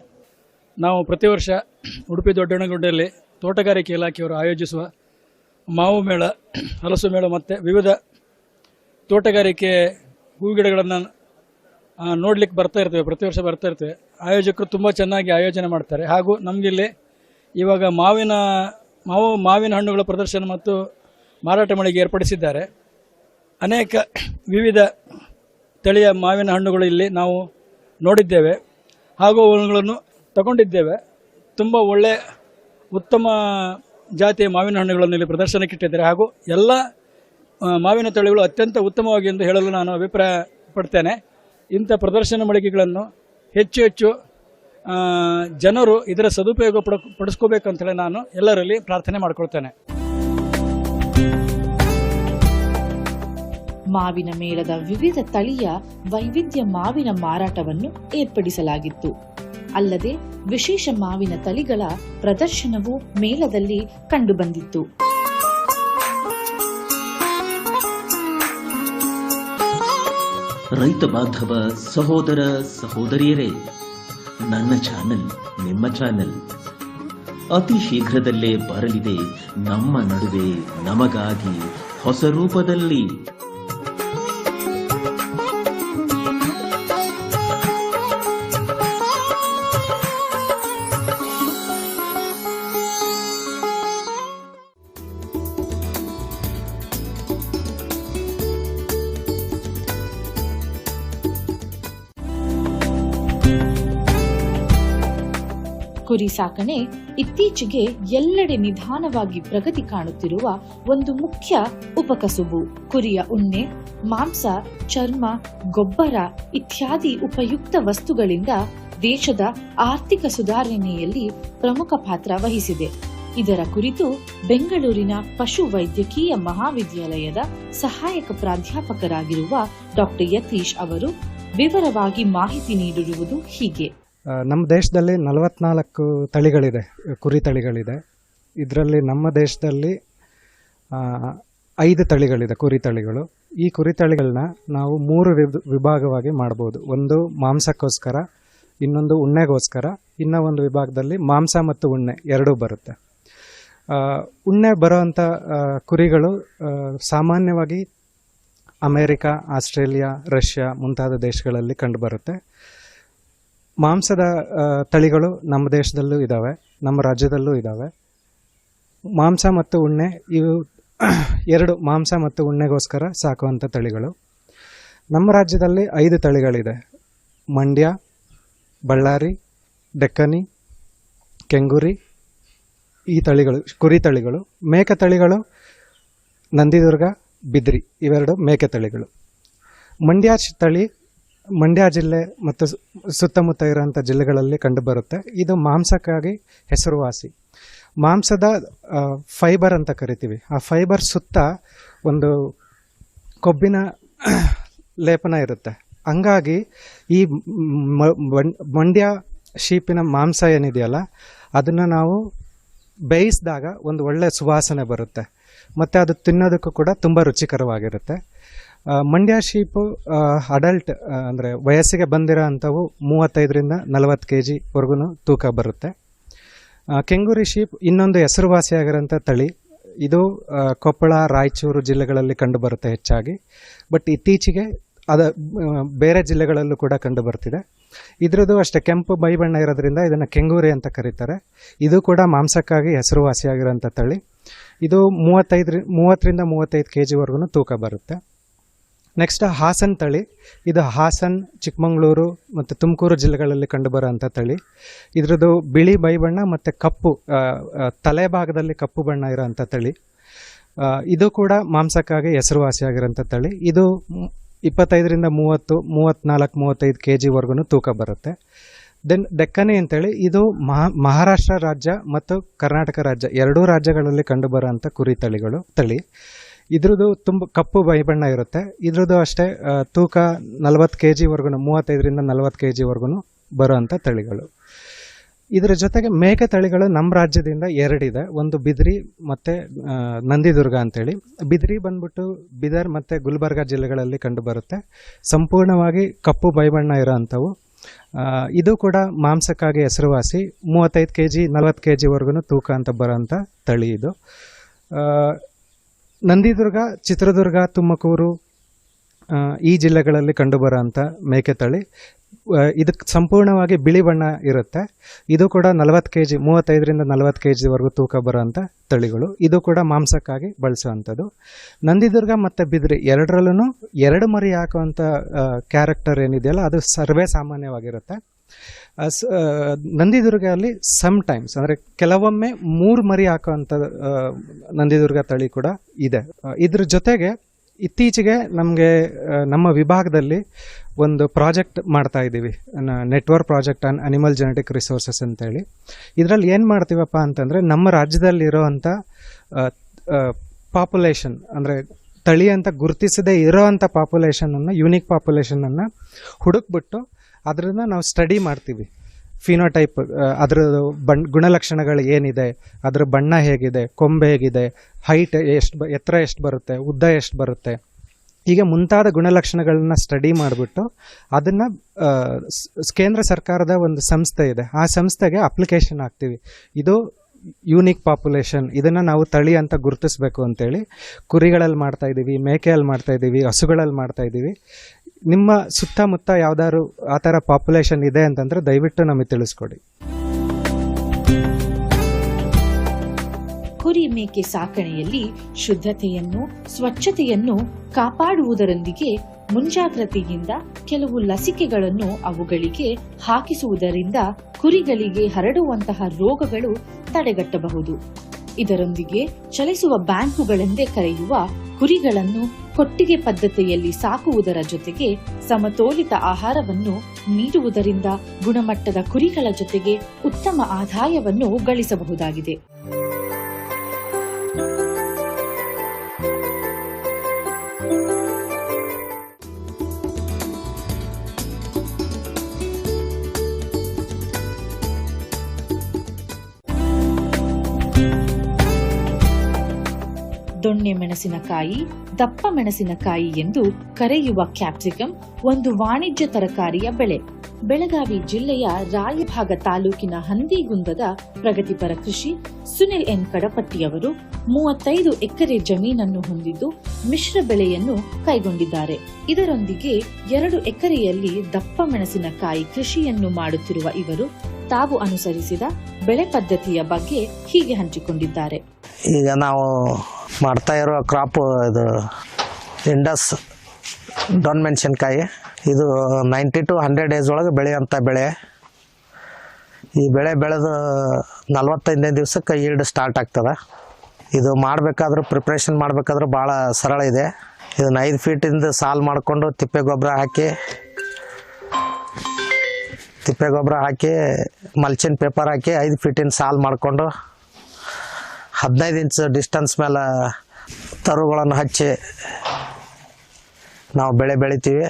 ನಾವು ಪ್ರತಿ ವರ್ಷ ಉಡುಪಿ ದೊಡ್ಡಣಗುಡ್ಡೆಯಲ್ಲಿ ತೋಟಗಾರಿಕೆ ಇಲಾಖೆಯವರು ಆಯೋಜಿಸುವ ಮಾವು ಮೇಳ, ಹಲಸು ಮೇಳ ಮತ್ತು ವಿವಿಧ ತೋಟಗಾರಿಕೆ ಹೂಗಿಡಗಳನ್ನು ನೋಡ್ಲಿಕ್ಕೆ ಬರ್ತಾ ಇರ್ತೇವೆ, ಪ್ರತಿ ವರ್ಷ ಬರ್ತಾ ಇರ್ತೇವೆ. ಆಯೋಜಕರು ತುಂಬ ಚೆನ್ನಾಗಿ ಆಯೋಜನೆ ಮಾಡ್ತಾರೆ. ಹಾಗೂ ನಮಗಿಲ್ಲಿ ಇವಾಗ ಮಾವಿನ, ಮಾವು, ಮಾವಿನ ಹಣ್ಣುಗಳ ಪ್ರದರ್ಶನ ಮತ್ತು ಮಾರಾಟ ಮಳಿಗೆ ಏರ್ಪಡಿಸಿದ್ದಾರೆ. ಅನೇಕ ವಿವಿಧ ತಳಿಯ ಮಾವಿನ ಹಣ್ಣುಗಳು ಇಲ್ಲಿ ನಾವು ನೋಡಿದ್ದೇವೆ. ಹಾಗೂ ಅವುಗಳನ್ನು ತಗೊಂಡಿದ್ದೇವೆ. ತುಂಬ ಒಳ್ಳೆ ಉತ್ತಮ ಜಾತಿಯ ಮಾವಿನ ಹಣ್ಣುಗಳನ್ನು ಇಲ್ಲಿ ಪ್ರದರ್ಶನಕ್ಕೆ ಇಟ್ಟಿದ್ದಾರೆ. ಹಾಗೂ ಎಲ್ಲ ಮಾವಿನ ತಳಿಗಳು ಅತ್ಯಂತ ಉತ್ತಮವಾಗಿ ಎಂದು ಹೇಳಲು ನಾನು ಅಭಿಪ್ರಾಯ ಪಡ್ತೇನೆ. ಇಂಥ ಪ್ರದರ್ಶನ ಮಳಿಗೆಗಳನ್ನು ಹೆಚ್ಚು ಹೆಚ್ಚು ಜನರು ಇದರ ಸದುಪಯೋಗ ಪಡ, ಪಡಿಸ್ಕೋಬೇಕಂತೇಳಿ ನಾನು ಎಲ್ಲರಲ್ಲಿ ಪ್ರಾರ್ಥನೆ ಮಾಡಿಕೊಳ್ತೇನೆ. ಮಾವಿನ ಮೇಳದ ವಿವಿಧ ತಳಿಯ ವೈವಿಧ್ಯ ಮಾವಿನ ಮಾರಾಟವನ್ನು ಏರ್ಪಡಿಸಲಾಗಿತ್ತು. ಅಲ್ಲದೆ ವಿಶೇಷ ಮಾವಿನ ತಳಿಗಳ ಪ್ರದರ್ಶನವೂ ಮೇಳದಲ್ಲಿ ಕಂಡುಬಂದಿತ್ತು. ರೈತ ಬಾಂಧವ ಸಹೋದರ ಸಹೋದರಿಯರೇ, ನನ್ನ ಚಾನೆಲ್, ನಿಮ್ಮ ಚಾನೆಲ್. ಅತಿ ಶೀಘ್ರದಲ್ಲೇ ಬರಲಿದೆ ನಮ್ಮ ನಡುವೆ ನಮಗಾಗಿ ಹೊಸ ರೂಪದಲ್ಲಿ. ಸಾಕಣೆ ಇತ್ತೀಚೆಗೆ ಎಲ್ಲೆಡೆ ನಿಧಾನವಾಗಿ ಪ್ರಗತಿ ಕಾಣುತ್ತಿರುವ ಒಂದು ಮುಖ್ಯ ಉಪಕಸುಬು. ಕುರಿಯ ಉಣ್ಣೆ, ಮಾಂಸ, ಚರ್ಮ, ಗೊಬ್ಬರ ಇತ್ಯಾದಿ ಉಪಯುಕ್ತ ವಸ್ತುಗಳಿಂದ ದೇಶದ ಆರ್ಥಿಕ ಸುಧಾರಣೆಯಲ್ಲಿ ಪ್ರಮುಖ ಪಾತ್ರ ವಹಿಸಿದೆ. ಇದರ ಕುರಿತು ಬೆಂಗಳೂರಿನ ಪಶು ವೈದ್ಯಕೀಯ ಮಹಾವಿದ್ಯಾಲಯದ ಸಹಾಯಕ ಪ್ರಾಧ್ಯಾಪಕರಾಗಿರುವ ಡಾಕ್ಟರ್ ಯತೀಶ್ ಅವರು ವಿವರವಾಗಿ ಮಾಹಿತಿ ನೀಡಿರುವುದು ಹೀಗೆ. ನಮ್ಮ ದೇಶದಲ್ಲಿ ನಲವತ್ನಾಲ್ಕು ತಳಿಗಳಿದೆ, ಕುರಿ ತಳಿಗಳಿದೆ. ಇದರಲ್ಲಿ ನಮ್ಮ ದೇಶದಲ್ಲಿ ಐದು ತಳಿಗಳಿದೆ ಕುರಿ ತಳಿಗಳು. ಈ ಕುರಿ ತಳಿಗಳನ್ನ ನಾವು ಮೂರು ವಿಭ- ವಿಭಾಗವಾಗಿ ಮಾಡ್ಬೋದು. ಒಂದು ಮಾಂಸಕ್ಕೋಸ್ಕರ, ಇನ್ನೊಂದು ಉಣ್ಣೆಗೋಸ್ಕರ, ಇನ್ನೂ ಒಂದು ವಿಭಾಗದಲ್ಲಿ ಮಾಂಸ ಮತ್ತು ಉಣ್ಣೆ ಎರಡೂ ಬರುತ್ತೆ. ಉಣ್ಣೆ ಬರೋವಂಥ ಕುರಿಗಳು ಸಾಮಾನ್ಯವಾಗಿ ಅಮೇರಿಕಾ, ಆಸ್ಟ್ರೇಲಿಯಾ, ರಷ್ಯಾ ಮುಂತಾದ ದೇಶಗಳಲ್ಲಿ ಕಂಡುಬರುತ್ತೆ ಮಾಂಸದ ತಳಿಗಳು ನಮ್ಮ ದೇಶದಲ್ಲೂ ಇದ್ದಾವೆ ನಮ್ಮ ರಾಜ್ಯದಲ್ಲೂ ಇದ್ದಾವೆ ಮಾಂಸ ಮತ್ತು ಉಣ್ಣೆ, ಇವು [clears throat] ಎರಡು ಮಾಂಸ ಮತ್ತು ಉಣ್ಣೆಗೋಸ್ಕರ ಸಾಕುವಂಥ ತಳಿಗಳು. ನಮ್ಮ ರಾಜ್ಯದಲ್ಲಿ ಐದು ತಳಿಗಳಿದೆ. ಮಂಡ್ಯ, ಬಳ್ಳಾರಿ, ಡೆಕ್ಕನಿ, ಕೆಂಗುರಿ, ಈ ತಳಿಗಳು, ಕುರಿ ತಳಿಗಳು. ಮೇಕೆ ತಳಿಗಳು ನಂದಿದುರ್ಗ, ಬಿದ್ರಿ, ಇವೆರಡು ಮೇಕೆ ತಳಿಗಳು. ಮಂಡ್ಯ ತಳಿ ಮಂಡ್ಯ ಜಿಲ್ಲೆ ಮತ್ತು ಸುತ್ತಮುತ್ತ ಇರುವಂಥ ಜಿಲ್ಲೆಗಳಲ್ಲಿ ಕಂಡುಬರುತ್ತೆ. ಇದು ಮಾಂಸಕ್ಕಾಗಿ ಹೆಸರುವಾಸಿ. ಮಾಂಸದ ಫೈಬರ್ ಅಂತ ಕರಿತೀವಿ. ಆ ಫೈಬರ್ ಸುತ್ತ ಒಂದು ಕೊಬ್ಬಿನ [clears throat] ಲೇಪನ ಇರುತ್ತೆ. ಹಂಗಾಗಿ ಈ ಮಂಡ್ಯ ಶೀಪಿನ ಮಾಂಸ ಏನಿದೆಯಲ್ಲ, ಅದನ್ನು ನಾವು ಬೇಯಿಸಿದಾಗ ಒಂದು ಒಳ್ಳೆಯ ಸುವಾಸನೆ ಬರುತ್ತೆ. ಮತ್ತು ಅದು ತಿನ್ನೋದಕ್ಕೂ ಕೂಡ ತುಂಬ ರುಚಿಕರವಾಗಿರುತ್ತೆ. ಮಂಡ್ಯ ಶೀಪು ಅಡಲ್ಟ್ ಅಂದರೆ ವಯಸ್ಸಿಗೆ ಬಂದಿರೋ ಅಂಥವು ಮೂವತ್ತೈದರಿಂದ ನಲವತ್ತು ಕೆ ಜಿವರೆಗೂ ತೂಕ ಬರುತ್ತೆ. ಕೆಂಗೂರಿ ಶೀಪ್ ಇನ್ನೊಂದು ಹೆಸರುವಾಸಿಯಾಗಿರೋಂಥ ತಳಿ. ಇದು ಕೊಪ್ಪಳ, ರಾಯಚೂರು ಜಿಲ್ಲೆಗಳಲ್ಲಿ ಕಂಡುಬರುತ್ತೆ ಹೆಚ್ಚಾಗಿ. ಬಟ್ ಇತ್ತೀಚೆಗೆ ಅದ ಬೇರೆ ಜಿಲ್ಲೆಗಳಲ್ಲೂ ಕೂಡ ಕಂಡು ಬರ್ತಿದೆ ಇದ್ರದ್ದು ಅಷ್ಟೇ, ಕೆಂಪು ಬೈಬಣ್ಣ ಇರೋದ್ರಿಂದ ಇದನ್ನು ಕೆಂಗೂರಿ ಅಂತ ಕರೀತಾರೆ. ಇದು ಕೂಡ ಮಾಂಸಕ್ಕಾಗಿ ಹೆಸರುವಾಸಿಯಾಗಿರೋಂಥ ತಳಿ. ಇದು ಮೂವತ್ತೈದು ಮೂವತ್ತರಿಂದ ಮೂವತ್ತೈದು ಕೆ ಜಿವರೆಗೂ ತೂಕ ಬರುತ್ತೆ. ನೆಕ್ಸ್ಟ್ ಹಾಸನ್ ತಳಿ. ಇದು ಹಾಸನ್ ಚಿಕ್ಕಮಗಳೂರು ಮತ್ತು ತುಮಕೂರು ಜಿಲ್ಲೆಗಳಲ್ಲಿ ಕಂಡುಬರುವಂಥ ತಳಿ. ಇದರದ್ದು ಬಿಳಿ ಬೈಬಣ್ಣ ಮತ್ತು ಕಪ್ಪು ಆ, ಆ, ತಲೆ ಭಾಗದಲ್ಲಿ ಕಪ್ಪು ಬಣ್ಣ ಇರೋವಂಥ ತಳಿ. ಇದು ಕೂಡ ಮಾಂಸಕ್ಕಾಗಿ ಹೆಸರುವಾಸಿಯಾಗಿರೋಂಥ ತಳಿ. ಇದು ಇಪ್ಪತ್ತೈದರಿಂದ ಮೂವತ್ತು ಮೂವತ್ತ್ನಾಲ್ಕು ಮೂವತ್ತೈದು ಕೆ ಜಿವರೆಗೂ ತೂಕ ಬರುತ್ತೆ. ದೆನ್ ಡೆಕ್ಕನಿ ಅಂತೇಳಿ ಇದು ಮಹಾ ಮಹಾರಾಷ್ಟ್ರ ರಾಜ್ಯ ಮತ್ತು ಕರ್ನಾಟಕ ರಾಜ್ಯ ಎರಡೂ ರಾಜ್ಯಗಳಲ್ಲಿ ಕಂಡುಬರುವಂಥ ಕುರಿ ತಳಿಗಳು ತಳಿ. ಇದ್ರದ್ದು ತುಂಬ ಕಪ್ಪು ಬೈಬಣ್ಣ ಇರುತ್ತೆ. ಇದ್ರದ್ದು ಅಷ್ಟೇ ತೂಕ ನಲವತ್ತು ಕೆ ಜಿವರೆಗೂ ಮೂವತ್ತೈದರಿಂದ ನಲವತ್ತು ಕೆ ಜಿವರೆಗೂ ಬರುವಂಥ ತಳಿಗಳು. ಇದರ ಜೊತೆಗೆ ಮೇಕೆ ತಳಿಗಳು ನಮ್ಮ ರಾಜ್ಯದಿಂದ ಎರಡಿದೆ. ಒಂದು ಬಿದ್ರಿ ಮತ್ತು ನಂದಿದುರ್ಗ ಅಂತೇಳಿ. ಬಿದ್ರಿ ಬಂದ್ಬಿಟ್ಟು ಬಿದರ್ ಮತ್ತು ಗುಲ್ಬರ್ಗ ಜಿಲ್ಲೆಗಳಲ್ಲಿ ಕಂಡುಬರುತ್ತೆ. ಸಂಪೂರ್ಣವಾಗಿ ಕಪ್ಪು ಬೈಬಣ್ಣ ಇರೋವಂಥವು ಇದು ಕೂಡ ಮಾಂಸಕ್ಕಾಗಿ ಹೆಸರುವಾಸಿ. ಮೂವತ್ತೈದು ಕೆ ಜಿ ನಲವತ್ತು ಕೆ ಜಿವರೆಗೂ ತೂಕ ಅಂತ ಬರೋಂಥ ತಳಿ ಇದು. ನಂದಿದುರ್ಗ, ಚಿತ್ರದುರ್ಗ, ತುಮಕೂರು ಈ ಜಿಲ್ಲೆಗಳಲ್ಲಿ ಕಂಡುಬರೋಂಥ ಮೇಕೆ ತಳಿ. ಇದಕ್ಕೆ ಸಂಪೂರ್ಣವಾಗಿ ಬಿಳಿ ಬಣ್ಣ ಇರುತ್ತೆ. ಇದು ಕೂಡ ನಲವತ್ತು ಕೆ ಜಿ ಮೂವತ್ತೈದರಿಂದ ನಲವತ್ತು ಕೆ ಜಿವರೆಗೂ ತೂಕ ಬರೋಂಥ ತಳಿಗಳು. ಇದು ಕೂಡ ಮಾಂಸಕ್ಕಾಗಿ ಬಳಸುವಂಥದ್ದು. ನಂದಿದುರ್ಗ ಮತ್ತು ಬಿದ್ರಿ ಎರಡರಲ್ಲೂ ಎರಡು ಮರಿ ಹಾಕುವಂಥ ಕ್ಯಾರೆಕ್ಟರ್ ಏನಿದೆಯಲ್ಲ, ಅದು ಸರ್ವೇ ಸಾಮಾನ್ಯವಾಗಿರುತ್ತೆ. ನಂದಿದುರ್ಗದಲ್ಲಿ ಸಮ್ ಟೈಮ್ಸ್ ಅಂದರೆ ಕೆಲವೊಮ್ಮೆ ಮೂರು ಮರಿ ಹಾಕುವಂಥ ಆ, ನಂದಿದುರ್ಗ ತಳಿ ಕೂಡ ಇದೆ. ಆ, ಇದ್ರ ಜೊತೆಗೆ ಇತ್ತೀಚೆಗೆ ನಮಗೆ ನಮ್ಮ ವಿಭಾಗದಲ್ಲಿ ಒಂದು ಪ್ರಾಜೆಕ್ಟ್ ಮಾಡ್ತಾ ಇದ್ದೀವಿ. Network project on animal genetic resources ಅಂತೇಳಿ. ಇದರಲ್ಲಿ ಏನು ಮಾಡ್ತೀವಪ್ಪ ಅಂತಂದರೆ ನಮ್ಮ ರಾಜ್ಯದಲ್ಲಿರೋವಂಥ ಪಾಪ್ಯುಲೇಷನ್ ಅಂದರೆ ತಳಿ ಅಂತ ಗುರುತಿಸದೇ ಇರೋವಂಥ ಪಾಪ್ಯುಲೇಷನನ್ನು ಯೂನಿಕ್ ಪಾಪ್ಯುಲೇಷನನ್ನು ಹುಡುಕ್ಬಿಟ್ಟು ಅದರಿಂದ ನಾವು ಸ್ಟಡಿ ಮಾಡ್ತೀವಿ. ಫಿನೋಟೈಪ್ ಅದರ ಬಣ್ಣ ಗುಣಲಕ್ಷಣಗಳು ಏನಿದೆ, ಅದರ ಬಣ್ಣ ಹೇಗಿದೆ, ಕೊಂಬೆ ಹೇಗಿದೆ ಹೈಟ್ ಎಷ್ಟು ಎತ್ತರ ಎಷ್ಟು ಬರುತ್ತೆ, ಉದ್ದ ಎಷ್ಟು ಬರುತ್ತೆ. ಹೀಗೆ ಮುಂತಾದ ಗುಣಲಕ್ಷಣಗಳನ್ನ ಸ್ಟಡಿ ಮಾಡಿಬಿಟ್ಟು ಅದನ್ನು ಕೇಂದ್ರ ಸರ್ಕಾರದ ಒಂದು ಸಂಸ್ಥೆ ಇದೆ. ಆ ಸಂಸ್ಥೆಗೆ ಅಪ್ಲಿಕೇಶನ್ ಹಾಕ್ತೀವಿ. ಇದು ಯೂನಿಕ್ ಪಾಪ್ಯುಲೇಷನ್ ಇದನ್ನು ನಾವು ತಳಿ ಅಂತ ಗುರುತಿಸ್ಬೇಕು ಅಂತೇಳಿ ಕುರಿಗಳಲ್ಲಿ ಮಾಡ್ತಾ ಇದ್ದೀವಿ ಮೇಕೆಯಲ್ಲಿ ಮಾಡ್ತಾ ಇದ್ದೀವಿ ಹಸುಗಳಲ್ಲಿ ಮಾಡ್ತಾ ಇದ್ದೀವಿ ನಿಮ್ಮ ಸುತ್ತಮುತ್ತ ಯಾವ್ದಾದ್ರು ಆ ಥರ ಪಾಪ್ಯುಲೇಷನ್ ಇದೆ ಅಂತಂದ್ರೆ ದಯವಿಟ್ಟು ನಮಗೆ ತಿಳಿಸ್ಕೊಡಿ. ಕುರಿ ಮೇಕೆ ಸಾಕಣೆಯಲ್ಲಿ ಶುದ್ಧತೆಯನ್ನು, ಸ್ವಚ್ಛತೆಯನ್ನು ಕಾಪಾಡುವುದರೊಂದಿಗೆ ಮುಂಜಾಗ್ರತೆಯಿಂದ ಕೆಲವು ಲಸಿಕೆಗಳನ್ನು ಅವುಗಳಿಗೆ ಹಾಕಿಸುವುದರಿಂದ ಕುರಿಗಳಿಗೆ ಹರಡುವಂತಹ ರೋಗಗಳು ತಡೆಗಟ್ಟಬಹುದು. ಇದರೊಂದಿಗೆ ಚಲಿಸುವ ಬ್ಯಾಂಕುಗಳೆಂದೇ ಕರೆಯುವ ಕುರಿಗಳನ್ನು ಕೊಟ್ಟಿಗೆ ಪದ್ಧತಿಯಲ್ಲಿ ಸಾಕುವುದರ ಜೊತೆಗೆ ಸಮತೋಲಿತ ಆಹಾರವನ್ನು ನೀಡುವುದರಿಂದ ಗುಣಮಟ್ಟದ ಕುರಿಗಳ ಜೊತೆಗೆ ಉತ್ತಮ ಆದಾಯವನ್ನು ಗಳಿಸಬಹುದಾಗಿದೆ. ದೊಣ್ಣೆ ಮೆಣಸಿನಕಾಯಿ, ದಪ್ಪ ಮೆಣಸಿನಕಾಯಿ ಎಂದು ಕರೆಯುವ ಕ್ಯಾಪ್ಸಿಕಂ ಒಂದು ವಾಣಿಜ್ಯ ತರಕಾರಿಯ ಬೆಳೆ. ಬೆಳಗಾವಿ ಜಿಲ್ಲೆಯ ರಾಯಭಾಗ ತಾಲೂಕಿನ ಹಂದಿಗುಂದದ ಪ್ರಗತಿಪರ ಕೃಷಿ ಸುನಿಲ್ ಎನ್. ಕಡಪಟ್ಟಿಯವರು ಮೂವತ್ತೈದು ಎಕರೆ ಜಮೀನನ್ನು ಹೊಂದಿದ್ದು ಮಿಶ್ರ ಬೆಳೆಯನ್ನು ಕೈಗೊಂಡಿದ್ದಾರೆ. ಇದರೊಂದಿಗೆ ಎರಡು ಎಕರೆಯಲ್ಲಿ ದಪ್ಪ ಮೆಣಸಿನಕಾಯಿ ಕೃಷಿಯನ್ನು ಮಾಡುತ್ತಿರುವ ಇವರು ತಾವು ಅನುಸರಿಸಿದ ಬೆಳೆ ಪದ್ಧತಿಯ ಬಗ್ಗೆ ಹೀಗೆ ಹಂಚಿಕೊಂಡಿದ್ದಾರೆ. ಈಗ ನಾವು ಮಾಡ್ತಾ ಇರೋ ಕ್ರಾಪ್ ಇದು ಇಂಡಸ್ ಡೊನ್ ಮೆಣಸಿನ್ಕಾಯಿ ಇದು ನೈಂಟಿ ಟು ಹಂಡ್ರೆಡ್ ಡೇಸ್ ಒಳಗೆ ಬೆಳೆಯೋಂಥ ಬೆಳೆ. ಈ ಬೆಳೆ ಬೆಳೆದು ನಲ್ವತ್ತೈದನೇ ದಿವಸಕ್ಕೆ ಈಲ್ಡ್ ಸ್ಟಾರ್ಟ್ ಆಗ್ತದೆ. ಇದು ಮಾಡಬೇಕಾದ್ರೂ ಪ್ರಿಪ್ರೇಷನ್ ಮಾಡಬೇಕಾದ್ರೂ ಭಾಳ ಸರಳ ಇದೆ. ಇದನ್ನ ಐದು ಫೀಟಿಂದ ಸಾಲು ಮಾಡಿಕೊಂಡು ತಿಪ್ಪೆ ಗೊಬ್ಬರ ಹಾಕಿ, ತಿಪ್ಪೆ ಗೊಬ್ಬರ ಹಾಕಿ ಮಲ್ಚಿನ ಪೇಪರ್ ಹಾಕಿ ಐದು ಫೀಟಿನ ಸಾಲು ಮಾಡಿಕೊಂಡು ಹದಿನೈದು ಇಂಚ್ ಡಿಸ್ಟೆನ್ಸ್ ಮೇಲೆ ತರುಗಳನ್ನು ಹಚ್ಚಿ ನಾವು ಬೆಳೆ ಬೆಳಿತೀವಿ.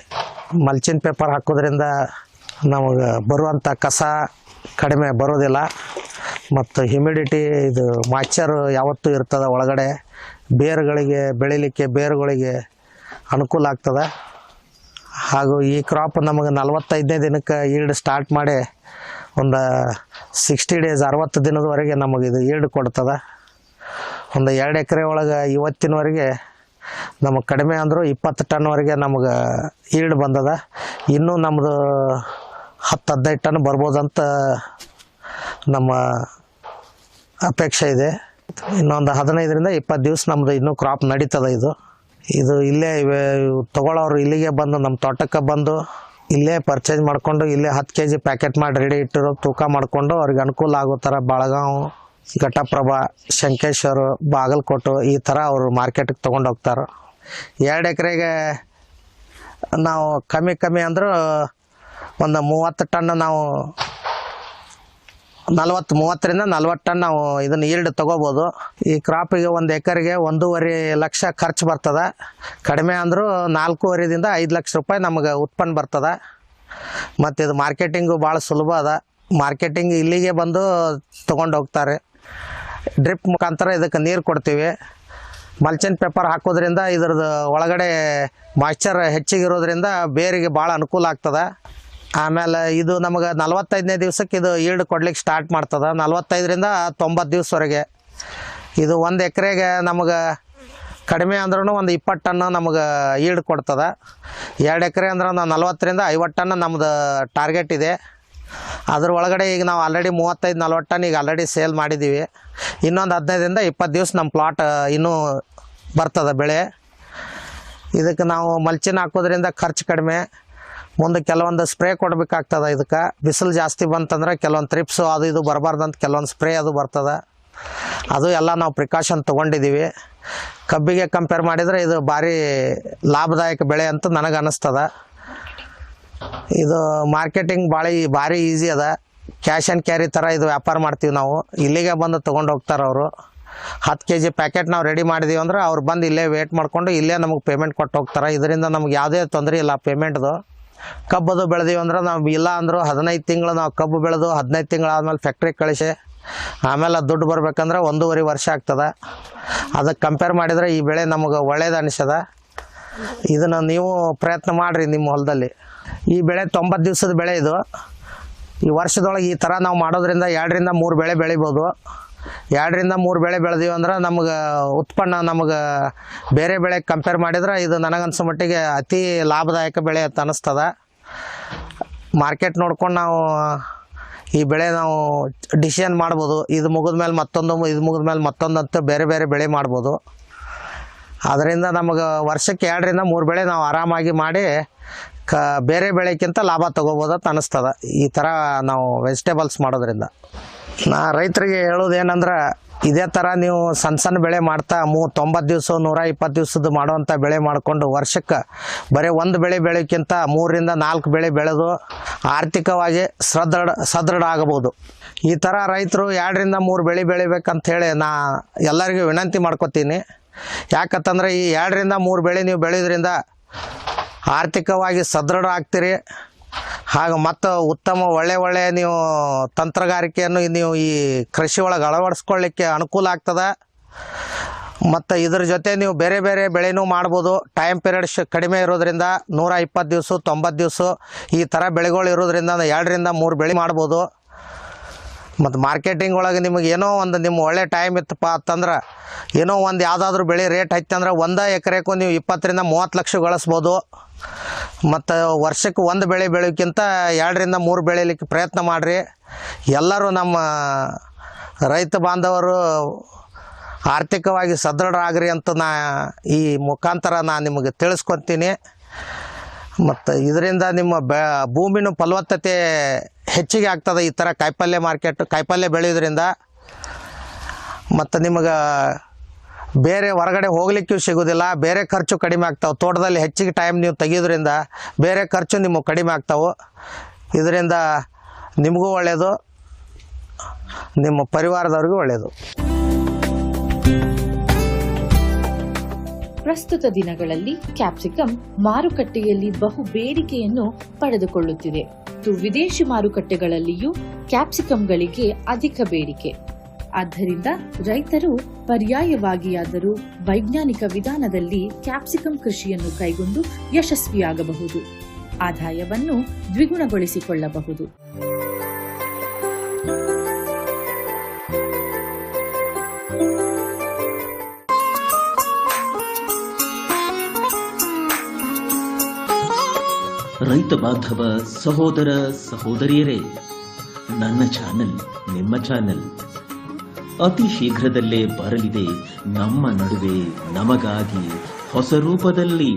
ಮಲ್ಚಿನ ಪೇಪರ್ ಹಾಕೋದ್ರಿಂದ ನಮಗೆ ಬರುವಂಥ ಕಸ ಕಡಿಮೆ ಬರೋದಿಲ್ಲ. ಮತ್ತು ಹ್ಯುಮಿಡಿಟಿ ಇದು ಮಾಯ್ಚರ್ ಯಾವತ್ತೂ ಇರ್ತದೆ ಒಳಗಡೆ. ಬೇರುಗಳಿಗೆ ಬೆಳಿಲಿಕ್ಕೆ ಬೇರುಗಳಿಗೆ ಅನುಕೂಲ ಆಗ್ತದೆ. ಹಾಗೂ ಈ ಕ್ರಾಪ್ ನಮಗೆ ನಲವತ್ತೈದನೇ ದಿನಕ್ಕೆ ಈಲ್ಡ್ ಸ್ಟಾರ್ಟ್ ಮಾಡಿ ಒಂದು ಸಿಕ್ಸ್ಟಿ ಡೇಸ್ ಅರವತ್ತು ದಿನದವರೆಗೆ ನಮಗೆ ಇದು ಈಲ್ಡ್ ಕೊಡ್ತದೆ. ಒಂದು ಎರಡು ಎಕರೆ ಒಳಗೆ ಇವತ್ತಿನವರೆಗೆ ನಮಗೆ ಕಡಿಮೆ ಅಂದರೂ ಇಪ್ಪತ್ತು ಟನ್ವರೆಗೆ ನಮಗೆ ಈಲ್ಡ್ ಬಂದದ. ಇನ್ನೂ ನಮ್ಮದು ಹತ್ತು ಹದಿನೈದು ಟನ್ ಬರ್ಬೋದಂತ ನಮ್ಮ ಅಪೇಕ್ಷೆ ಇದೆ. ಇನ್ನೊಂದು ಹದಿನೈದರಿಂದ ಇಪ್ಪತ್ತು ದಿವಸ ನಮ್ಮದು ಇನ್ನೂ ಕ್ರಾಪ್ ನಡೀತದೆ ಇದು. ಇದು ಇಲ್ಲೇ ತಗೊಳ್ಳೋರು ಇಲ್ಲಿಗೆ ಬಂದು, ನಮ್ಮ ತೋಟಕ್ಕೆ ಬಂದು, ಇಲ್ಲೇ ಪರ್ಚೇಸ್ ಮಾಡಿಕೊಂಡು, ಇಲ್ಲೇ ಹತ್ತು ಕೆ ಜಿ ಪ್ಯಾಕೆಟ್ ಮಾಡಿ ರೆಡಿ ಇಟ್ಟಿರೋ ತೂಕ ಮಾಡಿಕೊಂಡು ಅವ್ರಿಗೆ ಅನುಕೂಲ ಆಗೋ ಥರ ಬೆಳಗಾವ್ ಘಟಪ್ರಭಾ ಶಂಕೇಶ್ವರ, ಬಾಗಲಕೋಟು ಈ ಥರ ಅವರು ಮಾರ್ಕೆಟಿಗೆ ತೊಗೊಂಡು ಹೋಗ್ತಾರೆ. ಎರಡು ಎಕರೆಗೆ ನಾವು ಕಮ್ಮಿ ಕಮ್ಮಿ ಅಂದರೂ ಒಂದು ಮೂವತ್ತು ಟನ್ ನಾವು ನಲ್ವತ್ತು ಮೂವತ್ತರಿಂದ ನಲ್ವತ್ತು ಟನ್ ನಾವು ಇದನ್ನು ಈಲ್ಡ್ ತೊಗೋಬೋದು. ಈ ಕ್ರಾಪಿಗೆ ಒಂದು ಎಕರೆಗೆ ಒಂದೂವರೆ ಲಕ್ಷ ಖರ್ಚು ಬರ್ತದೆ. ಕಡಿಮೆ ಅಂದರೂ ನಾಲ್ಕೂವರೆದಿಂದ ಐದು ಲಕ್ಷ ರೂಪಾಯಿ ನಮಗೆ ಉತ್ಪನ್ನ ಬರ್ತದೆ. ಮತ್ತು ಇದು ಮಾರ್ಕೆಟಿಂಗು ಭಾಳ ಸುಲಭ ಅದ. ಮಾರ್ಕೆಟಿಂಗ್ ಇಲ್ಲಿಗೆ ಬಂದು ತೊಗೊಂಡು ಹೋಗ್ತಾರೆ. ಡ್ರಿಪ್ ಮುಖಾಂತರ ಇದಕ್ಕೆ ನೀರು ಕೊಡ್ತೀವಿ. ಮಲ್ಚಿನ್ ಪೇಪರ್ ಹಾಕೋದ್ರಿಂದ ಇದ್ರದ್ದು ಒಳಗಡೆ ಮಾಯ್ಚರ್ ಹೆಚ್ಚಿಗಿರೋದ್ರಿಂದ ಬೇರಿಗೆ ಭಾಳ ಅನುಕೂಲ ಆಗ್ತದೆ. ಆಮೇಲೆ ಇದು ನಮಗೆ ನಲವತ್ತೈದನೇ ದಿವ್ಸಕ್ಕೆ ಇದು ಈಲ್ಡ್ ಕೊಡ್ಲಿಕ್ಕೆ ಸ್ಟಾರ್ಟ್ ಮಾಡ್ತದೆ. ನಲವತ್ತೈದರಿಂದ ತೊಂಬತ್ತು ದಿವ್ಸವರೆಗೆ. ಇದು ಒಂದು ಎಕರೆಗೆ ನಮಗೆ ಕಡಿಮೆ ಅಂದ್ರೂ ಒಂದು ಇಪ್ಪತ್ತು ಟನ್ನು ನಮಗೆ ಈಲ್ಡ್ ಕೊಡ್ತದೆ. ಎರಡು ಎಕರೆ ಅಂದ್ರೆ ಒಂದು ನಲ್ವತ್ತರಿಂದ ಐವತ್ತು ಟನ್ ನಮ್ಮದು ಟಾರ್ಗೆಟ್ ಇದೆ. ಅದ್ರ ಒಳಗಡೆ ಈಗ ನಾವು ಆಲ್ರೆಡಿ ಮೂವತ್ತೈದು, ನಲ್ವತ್ತು ಟನ್ ಈಗ ಆಲ್ರೆಡಿ ಸೇಲ್ ಮಾಡಿದ್ದೀವಿ ಇನ್ನೊಂದು ಹದಿನೈದರಿಂದ ಇಪ್ಪತ್ತು ದಿವ್ಸ ನಮ್ಮ ಪ್ಲಾಟ್ ಇನ್ನೂ ಬರ್ತದೆ ಬೆಳೆ. ಇದಕ್ಕೆ ನಾವು ಮಲ್ಚಿನ ಹಾಕೋದ್ರಿಂದ ಖರ್ಚು ಕಡಿಮೆ. ಮುಂದೆ ಕೆಲವೊಂದು ಸ್ಪ್ರೇ ಕೊಡಬೇಕಾಗ್ತದೆ ಇದಕ್ಕೆ. ಬಿಸಿಲು ಜಾಸ್ತಿ ಬಂತಂದ್ರೆ ಕೆಲವೊಂದು ತ್ರಿಪ್ಸು ಅದು ಇದು ಬರಬಾರ್ದಂತ ಕೆಲವೊಂದು ಸ್ಪ್ರೇ ಅದು ಬರ್ತದೆ. ಅದು ಎಲ್ಲ ನಾವು ಪ್ರಿಕಾಷನ್ ತೊಗೊಂಡಿದ್ದೀವಿ ಕಬ್ಬಿಗೆ ಕಂಪೇರ್ ಮಾಡಿದರೆ ಇದು ಭಾರಿ ಲಾಭದಾಯಕ ಬೆಳೆ ಅಂತ ನನಗೆ ಅನ್ನಿಸ್ತದೆ ಇದು ಮಾರ್ಕೆಟಿಂಗ್ ಭಾಳ ಭಾರಿ ಈಸಿ ಅದ. ಕ್ಯಾಶ್ ಆ್ಯಂಡ್ ಕ್ಯಾರಿ ಥರ ಇದು ವ್ಯಾಪಾರ ಮಾಡ್ತೀವಿ ನಾವು. ಇಲ್ಲಿಗೆ ಬಂದು ತೊಗೊಂಡು ಹೋಗ್ತಾರೆ ಅವರು. ಹತ್ತು ಕೆ ಜಿ ಪ್ಯಾಕೆಟ್ ನಾವು ರೆಡಿ ಮಾಡಿದೀವಿ ಅಂದ್ರೆ ಅವ್ರು ಬಂದು ಇಲ್ಲೇ ವೇಟ್ ಮಾಡಿಕೊಂಡು ಇಲ್ಲೇ ನಮಗೆ ಪೇಮೆಂಟ್ ಕೊಟ್ಟು ಹೋಗ್ತಾರೆ. ಇದರಿಂದ ನಮ್ಗೆ ಯಾವುದೇ ತೊಂದರೆ ಇಲ್ಲ ಪೇಮೆಂಟ್ದು ಕಬ್ಬದು ಬೆಳೆದೀವಿ ಅಂದ್ರೆ ನಾವು ಇಲ್ಲ ಅಂದರೂ ಹದಿನೈದು ತಿಂಗಳು ನಾವು ಕಬ್ಬು ಬೆಳೆದು ಹದಿನೈದು ತಿಂಗಳು ಆದಮೇಲೆ ಫ್ಯಾಕ್ಟ್ರಿಗೆ ಕಳಿಸಿ, ಆಮೇಲೆ ದುಡ್ಡು ಬರ್ಬೇಕಂದ್ರೆ ಒಂದೂವರೆ ವರ್ಷ ಆಗ್ತದೆ. ಅದಕ್ಕೆ ಕಂಪೇರ್ ಮಾಡಿದರೆ ಈ ಬೆಳೆ ನಮಗೆ ಒಳ್ಳೇದು ಅನಿಸದ. ಇದನ್ನು ನೀವು ಪ್ರಯತ್ನ ಮಾಡಿರಿ ನಿಮ್ಮ ಹೊಲದಲ್ಲಿ. ಈ ಬೆಳೆ ತೊಂಬತ್ತು ದಿವಸದ ಬೆಳೆ ಇದು. ಈ ವರ್ಷದೊಳಗೆ ಈ ಥರ ನಾವು ಮಾಡೋದ್ರಿಂದ ಎರಡರಿಂದ ಮೂರು ಬೆಳೆ ಬೆಳಿಬೋದು. ಎರಡರಿಂದ ಮೂರು ಬೆಳೆ ಬೆಳೆದೀವಿ ಅಂದ್ರೆ ನಮಗೆ ಉತ್ಪನ್ನ ನಮಗೆ ಬೇರೆ ಬೆಳೆ ಕಂಪೇರ್ ಮಾಡಿದ್ರೆ ಇದು ನನಗನ್ಸೋ ಮಟ್ಟಿಗೆ ಅತಿ ಲಾಭದಾಯಕ ಬೆಳೆ ಅಂತ ಅನ್ನಿಸ್ತದ ಮಾರ್ಕೆಟ್ ನೋಡ್ಕೊಂಡು ನಾವು ಈ ಬೆಳೆ ನಾವು ಡಿಸಿಷನ್ ಮಾಡ್ಬೋದು. ಇದು ಮುಗಿದ ಮೇಲೆ ಮತ್ತೊಂದು, ಇದು ಮುಗಿದ ಮೇಲೆ ಮತ್ತೊಂದು ಅಂತ ಬೇರೆ ಬೇರೆ ಬೆಳೆ ಮಾಡ್ಬೋದು. ಅದರಿಂದ ನಮಗೆ ವರ್ಷಕ್ಕೆ ಎರಡರಿಂದ ಮೂರು ಬೆಳೆ ನಾವು ಆರಾಮಾಗಿ ಮಾಡಿ ಕ, ಬೇರೆ ಬೆಳೆಕ್ಕಿಂತ ಲಾಭ ತೊಗೋಬೋದು ಅಂತ ಅನ್ನಿಸ್ತದ ಈ ಥರ ನಾವು ವೆಜಿಟೇಬಲ್ಸ್ ಮಾಡೋದ್ರಿಂದ. ನಾ ರೈತರಿಗೆ ಹೇಳೋದೇನಂದ್ರೆ, ಇದೇ ಥರ ನೀವು ಸಣ್ಣ ಸಣ್ಣ ಬೆಳೆ ಮಾಡ್ತಾ ಮೂ ತೊಂಬತ್ತು ದಿವಸ, ನೂರ ಇಪ್ಪತ್ತು ದಿವ್ಸದ್ದು ಮಾಡುವಂಥ ಬೆಳೆ ಮಾಡಿಕೊಂಡು ವರ್ಷಕ್ಕೆ ಬರೀ ಒಂದು ಬೆಳೆ ಬೆಳೆಯೋಕ್ಕಿಂತ ಮೂರರಿಂದ ನಾಲ್ಕು ಬೆಳೆ ಬೆಳೆದು ಆರ್ಥಿಕವಾಗಿ ಸದೃಢ ಸದೃಢ ಆಗಬಹುದು. ಈ ಥರ ರೈತರು ಎರಡರಿಂದ ಮೂರು ಬೆಳೆ ಬೆಳಿಬೇಕಂತ ಹೇಳಿ ನಾ ಎಲ್ಲರಿಗೂ ವಿನಂತಿ ಮಾಡ್ಕೋತೀನಿ. ಯಾಕಂತಂದ್ರೆ ಈ ಎರಡರಿಂದ ಮೂರು ಬೆಳೆ ನೀವು ಬೆಳೆಯೋದ್ರಿಂದ ಆರ್ಥಿಕವಾಗಿ ಸದೃಢ ಆಗ್ತೀರಿ. ಹಾಗೂ ಮತ್ತು ಉತ್ತಮ ಒಳ್ಳೆ ಒಳ್ಳೆ ನೀವು ತಂತ್ರಗಾರಿಕೆಯನ್ನು ನೀವು ಈ ಕೃಷಿ ಒಳಗೆ ಅಳವಡಿಸ್ಕೊಳ್ಳಿಕ್ಕೆ ಅನುಕೂಲ ಆಗ್ತದೆ. ಮತ್ತು ಇದ್ರ ಜೊತೆ ನೀವು ಬೇರೆ ಬೇರೆ ಬೆಳೆನೂ ಮಾಡ್ಬೋದು. ಟೈಮ್ ಪೀರಿಯಡ್ ಶ್ ಕಡಿಮೆ ಇರೋದ್ರಿಂದ ನೂರ ಇಪ್ಪತ್ತು ದಿವಸ, ತೊಂಬತ್ತು ದಿವಸ ಈ ಥರ ಬೆಳೆಗಳು ಇರೋದ್ರಿಂದ ಎರಡರಿಂದ ಮೂರು ಬೆಳೆ ಮಾಡ್ಬೋದು. ಮತ್ತು ಮಾರ್ಕೆಟಿಂಗ್ ಒಳಗೆ ನಿಮಗೆ ಏನೋ ಒಂದು ನಿಮ್ಮ ಒಳ್ಳೆ ಟೈಮ್ ಇತ್ತಪ್ಪ ಅಂತಂದ್ರೆ ಏನೋ ಒಂದು ಯಾವುದಾದ್ರೂ ಬೆಳೆ ರೇಟ್ ಐತಂದ್ರೆ ಒಂದು ಎಕರೆಗೂ ನೀವು ಇಪ್ಪತ್ತರಿಂದ ಮೂವತ್ತು ಲಕ್ಷ ಗಳಿಸ್ಬೋದು. ಮತ್ತು ವರ್ಷಕ್ಕೆ ಒಂದು ಬೆಳೆ ಬೆಳೆಯೋಕ್ಕಿಂತ ಎರಡರಿಂದ ಮೂರು ಬೆಳೀಲಿಕ್ಕೆ ಪ್ರಯತ್ನ ಮಾಡಿರಿ. ಎಲ್ಲರೂ ನಮ್ಮ ರೈತ ಬಾಂಧವರು ಆರ್ಥಿಕವಾಗಿ ಸದೃಢರಾಗ್ರಿ ಅಂತ ನಾ ಈ ಮುಖಾಂತರ ನಾನು ನಿಮಗೆ ತಿಳಿಸ್ಕೊತೀನಿ ಮತ್ತು ಇದರಿಂದ ನಿಮ್ಮ ಬೆ ಭೂಮಿನೂ ಫಲವತ್ತತೆ ಹೆಚ್ಚಿಗೆ ಆಗ್ತದೆ ಈ ಥರ ಕಾಯಿಪಲ್ಯ ಮಾರ್ಕೆಟ್ ಕಾಯಿಪಲ್ಯ ಬೆಳೆಯೋದ್ರಿಂದ. ಮತ್ತು ನಿಮಗೆ ಬೇರೆ ಹೊರಗಡೆ ಹೋಗ್ಲಿಕ್ಕೂ ಸಿಗೋದಿಲ್ಲ, ಬೇರೆ ಖರ್ಚು ಕಡಿಮೆ ಆಗ್ತಾವೆ. ತೋಟದಲ್ಲಿ ಹೆಚ್ಚಿಗೆ ಟೈಮ್ ನೀವು ತೆಗೆಯೋದ್ರಿಂದ ಬೇರೆ ಖರ್ಚು ನಿಮಗೆ ಕಡಿಮೆ ಆಗ್ತಾವೆ. ಇದರಿಂದ ನಿಮಗೂ ಒಳ್ಳೆಯದು ನಿಮ್ಮ ಪರಿವಾರದವ್ರಿಗೂ ಒಳ್ಳೆಯದು ಪ್ರಸ್ತುತ ದಿನಗಳಲ್ಲಿ ಕ್ಯಾಪ್ಸಿಕಂ ಮಾರುಕಟ್ಟೆಯಲ್ಲಿ ಬಹು ಬೇಡಿಕೆಯನ್ನು ಪಡೆದುಕೊಳ್ಳುತ್ತಿದೆ. ವಿದೇಶಿ ಮಾರುಕಟ್ಟೆಗಳಲ್ಲಿಯೂ ಕ್ಯಾಪ್ಸಿಕಂಗಳಿಗೆ ಅಧಿಕ ಬೇಡಿಕೆ. ಆದ್ದರಿಂದ ರೈತರು ಪರ್ಯಾಯವಾಗಿಯಾದರೂ ವೈಜ್ಞಾನಿಕ ವಿಧಾನದಲ್ಲಿ ಕ್ಯಾಪ್ಸಿಕಂ ಕೃಷಿಯನ್ನು ಕೈಗೊಂಡು ಯಶಸ್ವಿಯಾಗಬಹುದು. ಆದಾಯವನ್ನು ದ್ವಿಗುಣಗೊಳಿಸಿಕೊಳ್ಳಬಹುದು. ರೈತ ಬಾಂಧವ ಸಹೋದರ ಸಹೋದರಿಯರೇ, ನನ್ನ ಚಾನೆಲ್, ನಿಮ್ಮ ಚಾನೆಲ್ ಅತಿ ಶೀಘ್ರದಲ್ಲೇ ಬರಲಿದೆ. ನಮ್ಮ ನಡುವೆ ನಮಗಾಗಿ ಹೊಸ ರೂಪದಲ್ಲಿ